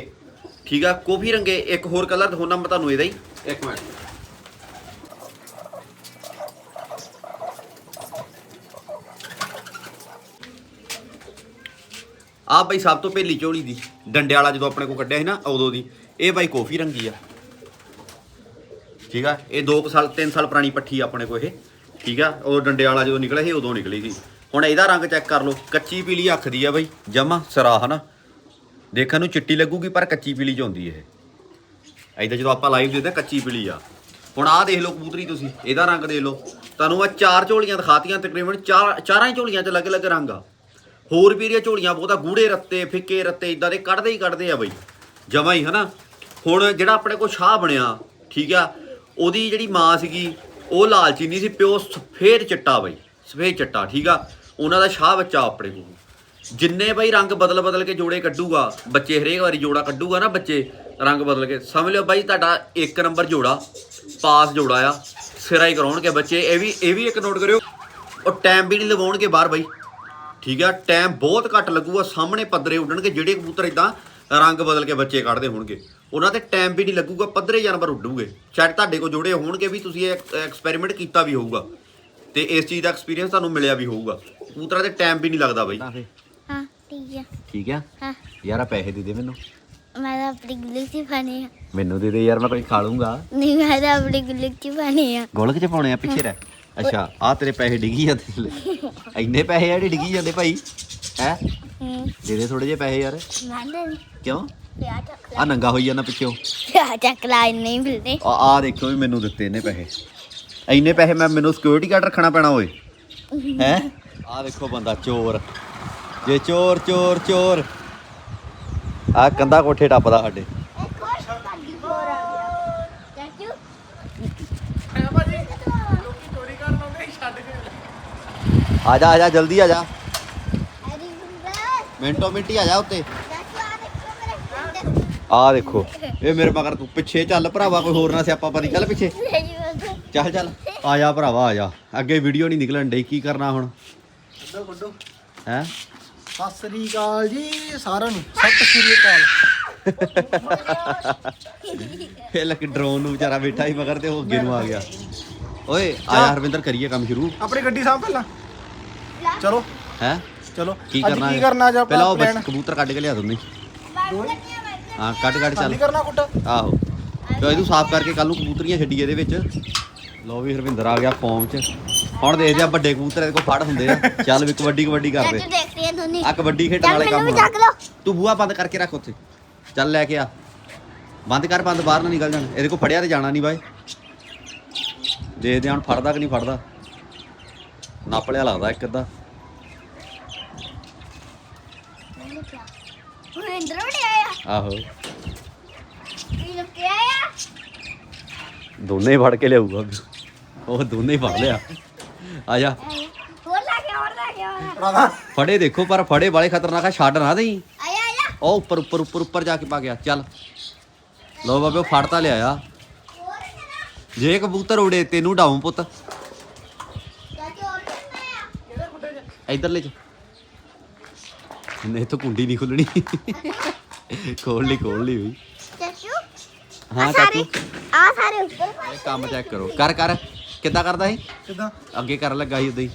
ਠੀਕ ਆ ਕੋਫੀ ਰੰਗੇ ਇੱਕ ਹੋਰ ਕਲਰ ਦਿਖਾਉਣਾ ਮੈਂ ਤੁਹਾਨੂੰ ਇਹਦਾ ਹੀ। ਇੱਕ ਮਿੰਟ। ਆ ਬਾਈ ਸਭ ਤੋਂ ਪਹਿਲੀ ਝੋਲੀ ਦੀ ਡੰਡੇ ਵਾਲਾ ਜਦੋਂ ਆਪਣੇ ਕੋ ਕੱਢਿਆ ਸੀ ਨਾ ਉਦੋਂ ਦੀ। ਇਹ ਬਾਈ ਕੋਫੀ ਰੰਗੀ ਆ। ਠੀਕ ਆ ਇਹ 2 ਸਾਲ 3 ਸਾਲ ਪੁਰਾਣੀ ਪੱਠੀ ਆਪਣੇ ਕੋ ਇਹ। ਠੀਕ ਆ ਉਹ ਡੰਡੇ ਵਾਲਾ ਜਦੋਂ ਨਿਕਲਿਆ ਸੀ ਉਦੋਂ ਨਿਕਲੀ ਸੀ। ਹੁਣ ਇਹਦਾ ਰੰਗ ਚੈੱਕ ਕਰ ਲਓ ਕੱਚੀ ਪੀਲੀ ਅੱਖ ਦੀ ਆ ਬਾਈ ਜਮਾ ਸਰਾ ਹਨਾ ਦੇਖਣ ਨੂੰ ਚਿੱਟੀ ਲੱਗੂਗੀ, ਪਰ ਕੱਚੀ ਪੀਲੀ ਚ ਹੁੰਦੀ ਇਹ। ਐਦਾਂ ਜਦੋਂ ਆਪਾਂ ਲਾਈਵ ਦੇਖਦੇ ਕੱਚੀ ਪੀਲੀ ਆ। ਹੁਣ ਆਹ ਦੇਖ ਲਓ ਕਬੂਤਰੀ ਤੁਸੀਂ, ਇਹਦਾ ਰੰਗ ਦੇਖ ਲਓ। ਤੁਹਾਨੂੰ ਮੈਂ ਚਾਰ ਝੋਲੀਆਂ ਦਿਖਾਤੀਆਂ, ਤਕਰੀਬਨ ਚਾਰ, ਚਾਰਾਂ ਹੀ ਝੋਲੀਆਂ 'ਚ ਅਲੱਗ-ਅਲੱਗ ਰੰਗ ਆ। ਹੋਰ ਵੀ ਇਹਦੀਆਂ ਝੋਲੀਆਂ ਬਹੁਤਾ ਗੂੜੇ ਰੱਤੇ, ਫਿੱਕੇ ਰੱਤੇ ਇਦਾਂ ਦੇ ਕੱਢਦੇ ਹੀ ਕੱਢਦੇ ਆ ਬਈ। ਜਮਾ ਹੀ, ਹਨਾ? ਹੁਣ ਜਿਹੜਾ ਆਪਣੇ ਕੋਲ ਸ਼ਾਹ ਬਣਿਆ, ਠੀਕ ਆ, ਉਹਦੀ ਜਿਹੜੀ ਮਾਂ ਸੀਗੀ, ਉਹ ਲਾਲਚੀਨੀ ਸੀ, ਪਿਓ ਸਫੇਦ ਚਿੱਟਾ ਬਈ, ਸਫੇਦ ਚਿੱਟਾ, ਠੀਕ ਆ? ਉਹਨਾਂ ਦਾ ਸ਼ਾਹ ਬੱਚਾ ਆਪਣੇ ਕੋਲ। ਜਿੰਨੇ ਬਈ ਰੰਗ ਬਦਲ ਬਦਲ ਕੇ ਜੋੜੇ ਕੱਢੂਗਾ, ਬੱਚੇ ਹਰੇਕ ਵਾਰੀ ਜੋੜਾ ਕੱਢੂਗਾ ਨਾ ਬੱਚੇ, ਰੰਗ ਬਦਲ ਕੇ। ਸਮਝ ਲਿਓ ਬਾਈ ਤੁਹਾਡਾ ਇੱਕ ਨੰਬਰ ਜੋੜਾ, ਪਾਸ ਜੋੜਾ ਆ, ਸਿਰਾ ਹੀ ਕਰਾਉਣਗੇ ਬੱਚੇ, ਇਹ ਵੀ ਇਹ ਵੀ ਇੱਕ ਨੋਟ ਕਰਿਓ। ਉਹ ਟਾਈਮ ਵੀ ਨਹੀਂ ਲਵਾਉਣਗੇ ਬਾਹਰ ਬਾਈ। ਠੀਕ ਆ ਟਾਈਮ ਬਹੁਤ ਘੱਟ ਲੱਗੂਗਾ, ਸਾਹਮਣੇ ਪੱਧਰੇ ਉੱਡਣਗੇ, ਜਿਹੜੇ ਕਬੂਤਰ ਇਦਾਂ ਰੰਗ ਬਦਲ ਕੇ ਬੱਚੇ ਕੱਢਦੇ ਹੋਣਗੇ। ਉਹਨਾਂ ਤੇ ਟਾਈਮ ਵੀ ਨਹੀਂ ਲੱਗੂਗਾ, ਪੱਧਰੇ ਜਾਨਵਰ ਉੱਡੂਗੇ। ਸ਼ਾਇਦ ਤੁਹਾਡੇ ਕੋਲ ਜੋੜੇ ਹੋਣਗੇ ਵੀ ਤੁਸੀਂ ਇਹ ਐਕਸਪੈਰੀਮੈਂਟ ਕੀਤਾ ਵੀ ਹੋਊਗਾ। ਤੇ ਇਸ ਚੀਜ਼ ਦਾ ਐਕਸਪੀਰੀਅੰਸ ਤੁਹਾਨੂੰ ਮਿਲਿਆ ਵੀ ਹੋਊਗਾ। ਕਬੂਤਰਾਂ ਤੇ ਟਾਈਮ ਵੀ ਨਹੀਂ ਲੱਗਦਾ ਬਾਈ। ਠੀਕ ਠੀਕ ਆ? ਹਾਂ। ਯਾਰ ਆ ਪੈਸੇ ਦੇ ਦੇ ਮੈਨੂੰ। ਮੈਂ ਤਾਂ ਆਪਣੀ ਗੁੱਲਕ ਚ ਪਾਣੀ ਆ। ਮੈਨੂੰ ਦੇ ਦੇ ਯਾਰ ਮੈਂ ਕੋਈ ਖਾ ਲੂੰਗਾ ਨਹੀਂ ਮੈਂ ਤਾਂ ਆਪਣੀ ਗੁੱਲਕ ਚ ਪਾਣੀ ਆ। ਗੋਲਕ ਚ ਪਾਉਣੇ ਆ ਪਿੱਛੇ ਰਹਿ। ਅੱਛਾ ਆ ਤੇਰੇ ਪੈਸੇ ਡਿੱਗੀ ਜਾਂਦੇ ਲੈ। ਇੰਨੇ ਪੈਸੇ ਜਿਹੜੇ ਡਿੱਗੀ ਜਾਂਦੇ ਭਾਈ। ਹੈ? ਹੂੰ। ਦੇ ਦੇ ਥੋੜੇ ਜਿਹੇ ਪੈਸੇ ਯਾਰ। ਮੈਂ ਨਹੀਂ ਕਿਉਂ? ਪਿਆ ਚੱਕ ਆ ਨੰਗਾ ਹੋਈ ਜਾਂਦਾ ਪਿੱਛੋਂ। ਪਿਆ ਚੱਕ ਲਾ ਨਹੀਂ ਮਿਲਦੇ। ਆ ਆ ਦੇਖੋ ਵੀ ਮੈਨੂੰ ਦਿੱਤੇ ਇਹਨੇ ਪੈਸੇ। ਇੰਨੇ ਪੈਸੇ ਮੈਂ ਮੈਨੂੰ ਸਿਕਿਉਰਿਟੀ ਗਾਰਡ ਰੱਖਣਾ ਪੈਣਾ ਓਏ। ਹੈ? ਆ ਦੇਖੋ ਬੰਦਾ ਚੋਰ। ਜੇ ਚੋਰ ਚੋਰ ਚੋਰ। ਆ ਕੰਦਾ ਕੋਠੇ ਟੱਪਦਾ ਸਾਡੇ। ਆ ਜਾ ਆ ਜਾ, ਜਲਦੀ ਆ ਜਾ। ਅਰੇ ਗੁੰਗਾ ਮਿੰਟੋ ਆ ਜਾ ਉੱਤੇ। ਆ ਦੇਖੋ, ਇਹ ਮੇਰੇ ਮਗਰ ਤੂੰ ਪਿੱਛੇ ਚੱਲ ਭਰਾਵਾ, ਕੋਈ ਹੋਰ ਨਾ ਸਿਆਪਾ ਪਰੀ। ਚੱਲ ਪਿੱਛੇ। ਚੱਲ ਚੱਲ। ਆ ਜਾ ਭਰਾਵਾ, ਆ ਜਾ। ਅੱਗੇ ਵੀਡੀਓ ਨਹੀਂ ਨਿਕਲਣ ਡਈ, ਕੀ ਕਰਨਾ ਹੁਣ? ਕੱਢੋ ਕੱਢੋ ਹੈ? ਸਤਿ ਸ੍ਰੀ ਅਕਾਲ ਜੀ ਸਾਰਿਆਂ ਨੂੰ। ਸਤਿ ਸ੍ਰੀ ਅਕਾਲ। ਇਹ ਲੱਕ ਡਰੋਨ ਨੂੰ ਵਿਚਾਰਾ ਬੈਠਾ ਸੀ ਮਗਰ ਤੇ ਉਹ ਅੱਗੇ ਨੂੰ ਆ ਗਿਆ। ਓਏ ਆ ਜਾ ਹਰਵਿੰਦਰ ਕਰੀਏ ਕੰਮ ਸ਼ੁਰੂ। ਆਪਣੀ ਗੱਡੀ ਸਾਂਭ ਪਹਿਲਾਂ। ਚਲੋ। ਹੈ? ਚਲੋ। ਕੀ ਕਰਨਾ ਕੀ? ਕਰਨਾ ਅੱਜ ਪਹਿਲਾਂ ਆਪਾਂ ਉਹ ਕਬੂਤਰ ਕੱਢ ਕੇ ਲਿਆ ਦਿੰਦੇ। ਹਾਂ ਕੱਢ ਕੱਢ ਚੱਲ। ਕਰਨਾ ਕੁੱਟ। ਆਹੋ। ਤੇ ਇਹਨੂੰ ਸਾਫ਼ ਕਰਕੇ ਕੱਲ ਨੂੰ ਕਬੂਤਰੀਆਂ ਛੱਡੀ ਇਹਦੇ ਵਿੱਚ। ਲੋ ਵੀ ਹਰਵਿੰਦਰ ਆ ਗਿਆ ਫਾਰਮ 'ਚ। ਹੁਣ ਦੇਖਦੇ ਆ ਵੱਡੇ ਕਬੂਤਰ ਇਹਦੇ ਕੋਲ ਫੜ ਹੁੰਦੇ ਆ। ਚੱਲ ਵੀ ਕਬੱਡੀ ਕਬੱਡੀ ਕਰਦੇ। ਦੇਖਦੇ ਆ ਕਬੱਡੀ ਖੇਡਣ ਚੱਲ ਵਾਲੇ ਮੈਨੂੰ ਕੰਮ ਵੀ। ਚੱਕ ਲਓ। ਤੂੰ ਬੂਹਾ ਬੰਦ ਕਰਕੇ ਰੱਖ ਉੱਥੇ। ਚੱਲ ਲੈ ਕੇ ਆ। ਬੰਦ ਕਰ ਬੰਦ ਬਾਹਰ ਨਾ ਨਿਕਲ ਜਾਣ। ਇਹਦੇ ਕੋਲ ਫੜਿਆ ਤੇ ਜਾਣਾ ਨਹੀਂ ਬਾਈ। ਦੇਖਦੇ ਹਾਂ ਹੁਣ ਫੜਦਾ ਕਿ ਨਹੀਂ ਫੜਦਾ। ਨੱਪ ਲਿਆ ਲੱਗਦਾ ਇੱਕ ਅੱਧਾ। ਹੁਣ ਇੰਦਰ ਵੜੇ ਆਇਆ? ਆਹੋ। ਕੀ ਲੋਕ ਕੇ ਆਇਆ? ਦੋਨੇ ਹੀ ਫੜ ਕੇ ਲਿਆਊਗਾ। ਉਹ ਦੋਨੇ ਹੀ ਫੜ ਲਿਆ। ਆ ਜਾ। ਹੋਰ ਰਾਧਾ ਫੜੇ ਦੇਖੋ ਪਰ ਫੜੇ ਵਾਲੇ ਖਤਰਨਾਕ ਆ ਛੱਡ ਨਾ ਦੇਈ। ਆਇਆ ਆਇਆ ਉਹ ਉੱਪਰ ਉੱਪਰ ਉੱਪਰ ਉੱਪਰ ਜਾ ਕੇ ਪਾ ਗਿਆ। ਚੱਲ। ਲੋ ਬਾਬੇ ਉਹ ਫੜ ਤਾਂ ਲਿਆ ਹੋਰ ਕਿਹੜਾ? ਜੇ ਕਬੂਤਰ ਉੜੇ ਤੈਨੂੰ ਡਾਉਂ ਪੁੱਤ। ਕਿਹੜਾ ਇਧਰਲੇ ਚ? ਨਹੀਂ ਤਾਂ ਕੁੰਡੀ ਨਹੀਂ ਖੁੱਲਣੀ। ਖੋਲ ਲਈ ਖੋਲ ਲਈ ਚਾਚੂ ਹਾਂ ਚਾਚੂ। ਆ ਸਾਰੇ ਉੱਪਰ ਇਹ ਕੰਮ ਚੈੱਕ ਕਰੋ। ਕਰ ਕਰ। ਕਿੱਦਾਂ ਕਰਦਾ ਸੀ? ਕਿਦਾਂ? ਅੱਗੇ ਕਰਨ ਲੱਗਾ ਸੀ ਉਦਾਂ ਹੀ।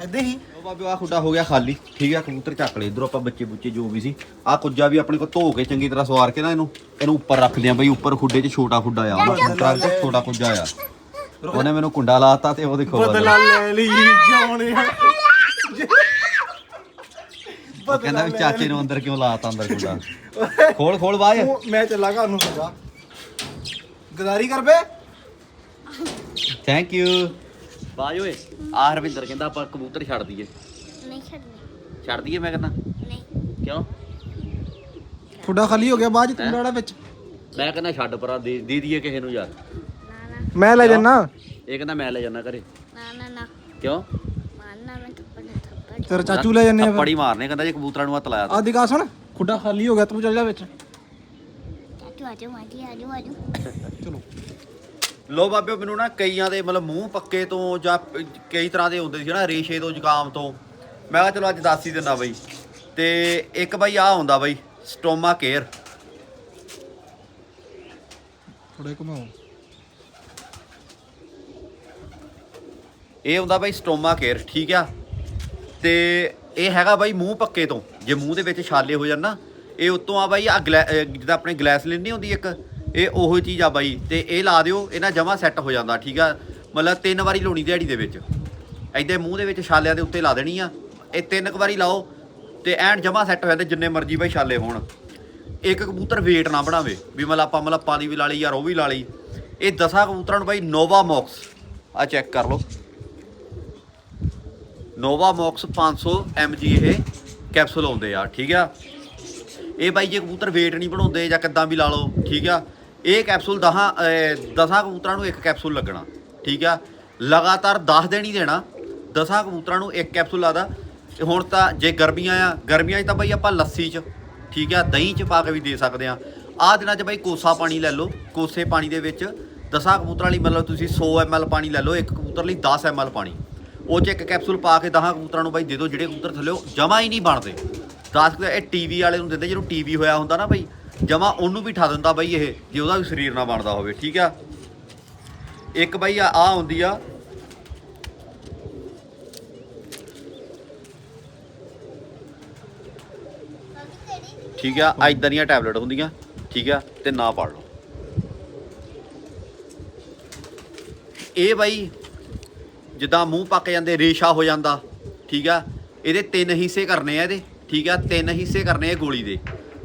ਐਦਾਂ ਹੀ? ਬਾਬੇ ਆ ਖੁੱਡਾ ਹੋ ਗਿਆ ਖਾਲੀ। ਠੀਕ ਆ ਕਬੂਤਰ ਚੱਕ ਲਏ। ਇਧਰੋਂ ਆਪਾਂ ਬੱਚੇ ਬੁੱਚੇ ਜੋ ਵੀ ਸੀ ਆ ਕੁੱਜਾ ਵੀ ਆਪਣੇ ਕੋਲ ਧੋ ਕੇ ਚੰਗੀ ਤਰ੍ਹਾਂ ਸਵਾਰ ਕੇ ਨਾ ਇਹਨੂੰ ਇਹਨੂੰ ਉੱਪਰ ਰੱਖਦੇ ਆ ਬਈ ਉੱਪਰ ਖੁੱਡੇ 'ਚ ਛੋਟਾ ਖੁੱਡਾ ਆ। 'ਚ ਛੋਟਾ ਕੁੱਜਾ ਆ। ਉਹਨੇ ਮੈਨੂੰ ਕੁੰਡਾ ਲਾਤਾ ਤੇ ਉਹ ਦੇਖੋ ਬਦਲਾ ਲੈ ਲਈ ਉਹ ਕਹਿੰਦਾ ਵੀ ਚਾਚੇ ਨੂੰ ਅੰਦਰ ਕਿਉਂ ਲਾਤਾ ਅੰਦਰ ਕੁੰਡਾ? ਖੋਲ ਖੋਲ ਬਾਏ। ਮੈਂ ਚੱਲਾ ਘਰ ਨੂੰ ਜਾ ਗਦਾਰੀ ਕਰ ਬੇ। ਥੈਂਕ ਯੂ ਬਾਜ ਓਏ। ਆ ਹਰਵਿੰਦਰ ਕਹਿੰਦਾ ਆਪਾਂ ਕਬੂਤਰ ਛੱਡ ਦਈਏ। ਨਹੀਂ ਛੱਡਣੀ। ਛੱਡ ਦਈਏ ਮੈਂ ਕਹਿੰਦਾ। ਨਹੀਂ। ਕਿਉਂ? ਖੁੱਡਾ ਖਾਲੀ ਹੋ ਗਿਆ ਬਾਅਦ ਚ ਤੂੰ ਡਾੜਾ ਵਿੱਚ। ਮੈਂ ਕਹਿੰਦਾ ਛੱਡ ਪਰਾਂ ਦੇ ਦੇ ਦਈਏ ਕਿਸੇ ਨੂੰ ਯਾਰ। ਨਾ ਨਾ। ਮੈਂ ਲੈ ਜਾਣਾ ਇਹ ਕਹਿੰਦਾ ਮੈਂ ਲੈ ਜਾਣਾ ਘਰੇ। ਨਾ ਨਾ ਨਾ। ਕਿਉਂ? ਮਾਰਨਾ ਮੈਂ ਥੱਪੜ ਨਾ ਥੱਪੜ। ਤੇਰਾ ਚਾਚੂ ਲੈ ਜੰਨੇ ਆ ਥੱਪੜ ਹੀ ਮਾਰਨੇ ਕਹਿੰਦਾ ਜੇ ਕਬੂਤਰਾਂ ਨੂੰ ਹੱਥ ਲਾਇਆ ਤਾਂ। ਆ ਦਿਖਾ ਸੁਣ ਖੁੱਡਾ ਖਾਲੀ ਹੋ ਗਿਆ ਤੂੰ ਚੱਲ ਜਾ ਵਿੱਚ। ਚਾਚੂ ਆਜੋ ਮਾਜੀ ਆਜੋ ਆਜੋ। ਚਲੋ। ਲੋ ਬਾਬਿਓ ਮੈਨੂੰ ਨਾ ਕਈਆਂ ਦੇ ਮਤਲਬ ਮੂੰਹ ਪੱਕੇ ਤੋਂ ਜਾਂ ਕਈ ਤਰ੍ਹਾਂ ਦੇ ਹੁੰਦੇ ਸੀ ਨਾ ਰੇਸ਼ੇ ਤੋਂ ਜ਼ੁਕਾਮ ਤੋਂ। ਮੈਂ ਕਿਹਾ ਚਲੋ ਅੱਜ ਦੱਸ ਹੀ ਦਿੰਦਾ ਬਈ। ਤੇ ਇੱਕ ਬਈ ਆ ਹੁੰਦਾ ਬਈ ਸਟੋਮਾ ਕੇਅਰ। ਥੋੜੇ ਘੁਮਾਓ ਇਹ ਹੁੰਦਾ ਬਈ ਸਟੋਮਾ ਕੇਅਰ ਠੀਕ ਆ? ਤੇ ਇਹ ਹੈਗਾ ਬਾਈ ਮੂੰਹ ਪੱਕੇ ਤੋਂ। ਜੇ ਮੂੰਹ ਦੇ ਵਿੱਚ ਛਾਲੇ ਹੋ ਜਾਣ ਨਾ ਇਹ ਉਤੋਂ ਆ ਬਾਈ ਆ ਜਿੱਦਾਂ ਆਪਣੇ ਗਲੈਸਲਿਨ ਨਹੀਂ ਹੁੰਦੀ ਇੱਕ? ਇਹ ਉਹੋ ਚੀਜ਼ ਆ ਬਾਈ, ਤੇ ਇਹ ਲਾ ਦਿਓ, ਇਹਨਾਂ ਜਮਾ ਸੈੱਟ ਹੋ ਜਾਂਦਾ, ਠੀਕ ਆ? ਮਤਲਬ ਤਿੰਨ ਵਾਰੀ ਲਾਉਣੀ ਦਿਹਾੜੀ ਦੇ ਵਿੱਚ। ਐਦਾਂ ਮੂੰਹ ਦੇ ਵਿੱਚ ਛਾਲਿਆਂ ਦੇ ਉੱਤੇ ਲਾ ਦੇਣੀ ਆ। ਇਹ ਤਿੰਨ ਕੁ ਵਾਰੀ ਲਾਓ, ਤੇ ਐਨ ਜਮਾ ਸੈੱਟ ਹੋ ਜਾਂਦੇ, ਜਿੰਨੇ ਮਰਜ਼ੀ ਬਾਈ ਛਾਲੇ ਹੋਣ। ਇੱਕ ਕਬੂਤਰ ਵੇਟ ਨਾ ਬਣਾਵੇ, ਵੀ ਮਤਲਬ ਆਪਾਂ ਮਤਲਬ ਪਾਣੀ ਵੀ ਲਾ ਲਈ ਯਾਰ ਉਹ ਵੀ ਲਾ ਲਈ। ਇਹ ਦਸਾਂ ਕਬੂਤਰਾਂ ਨੂੰ ਬਾਈ ਨੋਵਾ ਮੌਕਸ ਆ ਚੈੱਕ ਕਰ ਲਓ। ਨੋਵਾ ਮੌਕਸ 500 mg ਇਹ ਕੈਪਸੂਲ ਆਉਂਦੇ ਆ, ਠੀਕ ਆ? ਇਹ ਬਾਈ ਜੇ ਕਬੂਤਰ ਵੇਟ ਨਹੀਂ ਬਣਾਉਂਦੇ ਜਾਂ ਕਿੱਦਾਂ ਵੀ ਲਾ ਲਓ, ਠੀਕ ਆ? ਇਹ ਕੈਪਸੂਲ ਦਹਾਂ ਅਹ, ਦਸਾਂ ਕਬੂਤਰਾਂ ਨੂੰ ਇੱਕ ਕੈਪਸੂਲ ਲੱਗਣਾ ਠੀਕ ਆ? ਲਗਾਤਾਰ 10 ਦਿਨ ਹੀ ਦੇਣਾ ਦਸਾਂ ਕਬੂਤਰਾਂ ਨੂੰ ਇੱਕ ਕੈਪਸੂਲ ਲਾਦਾ ਹੁਣ ਤਾਂ ਜੇ ਗਰਮੀਆਂ ਆ ਗਰਮੀਆਂ 'ਚ ਤਾਂ ਬਈ ਆਪਾਂ ਲੱਸੀ 'ਚ ਠੀਕ ਆ? ਦਹੀਂ 'ਚ ਪਾ ਕੇ ਵੀ ਦੇ ਸਕਦੇ ਆ। ਆਹ ਦਿਨਾਂ 'ਚ ਬਾਈ ਕੋਸਾ ਪਾਣੀ ਲੈ ਲਓ ਕੋਸੇ ਪਾਣੀ ਦੇ ਵਿੱਚ ਦਸਾਂ ਕਬੂਤਰਾਂ ਲਈ ਮਤਲਬ ਤੁਸੀਂ 100 ml ਪਾਣੀ ਲੈ ਲਓ ਇੱਕ ਕਬੂਤਰ ਲਈ 10 ml ਪਾਣੀ। ਉਹ 'ਚ ਇੱਕ ਕੈਪਸੂਲ ਪਾ ਕੇ ਦਹਾਂ ਕਬੂਤਰਾਂ ਨੂੰ ਬਾਈ ਦੇ ਦਿਓ ਜਿਹੜੇ ਕਬੂਤਰ ਥੱਲੇ ਜਮਾ ਹੀ ਨਹੀਂ ਬਣਦੇ। 10 ਕੁ ਇਹ ਟੀਵੀ ਵਾਲੇ ਨੂੰ ਦਿੰਦੇ ਜਿਹਨੂੰ ਟੀਵੀ ਹੋਇਆ ਹੁੰਦਾ ਨਾ ਬਈ ਜਮਾ ਉਹਨੂੰ ਵੀ ਠਾ ਦਿੰਦਾ ਬਾਈ ਇਹ, ਜੇ ਉਹਦਾ ਵੀ ਸਰੀਰ ਨਾ ਬਣਦਾ ਹੋਵੇ, ਠੀਕ ਆ? ਇੱਕ ਬਾਈ ਆ ਆ ਹੁੰਦੀ ਆ। ਠੀਕ ਆ ਐਦਾਂ ਦੀਆਂ ਟੈਬਲੇਟ ਹੁੰਦੀਆਂ, ਠੀਕ ਆ, ਤੇ ਨਾ ਪੜ ਲਓ। ਇਹ ਬਾਈ, ਜਿੱਦਾਂ ਮੂੰਹ ਪੱਕ ਜਾਂਦੇ, ਰੇਸ਼ਾ ਹੋ ਜਾਂਦਾ, ਠੀਕ ਆ? ਇਹਦੇ ਤਿੰਨ ਹਿੱਸੇ ਕਰਨੇ ਆ ਇਹਦੇ, ਠੀਕ ਆ? ਤਿੰਨ ਹਿੱਸੇ ਕਰਨੇ ਆ ਗੋਲੀ ਦੇ।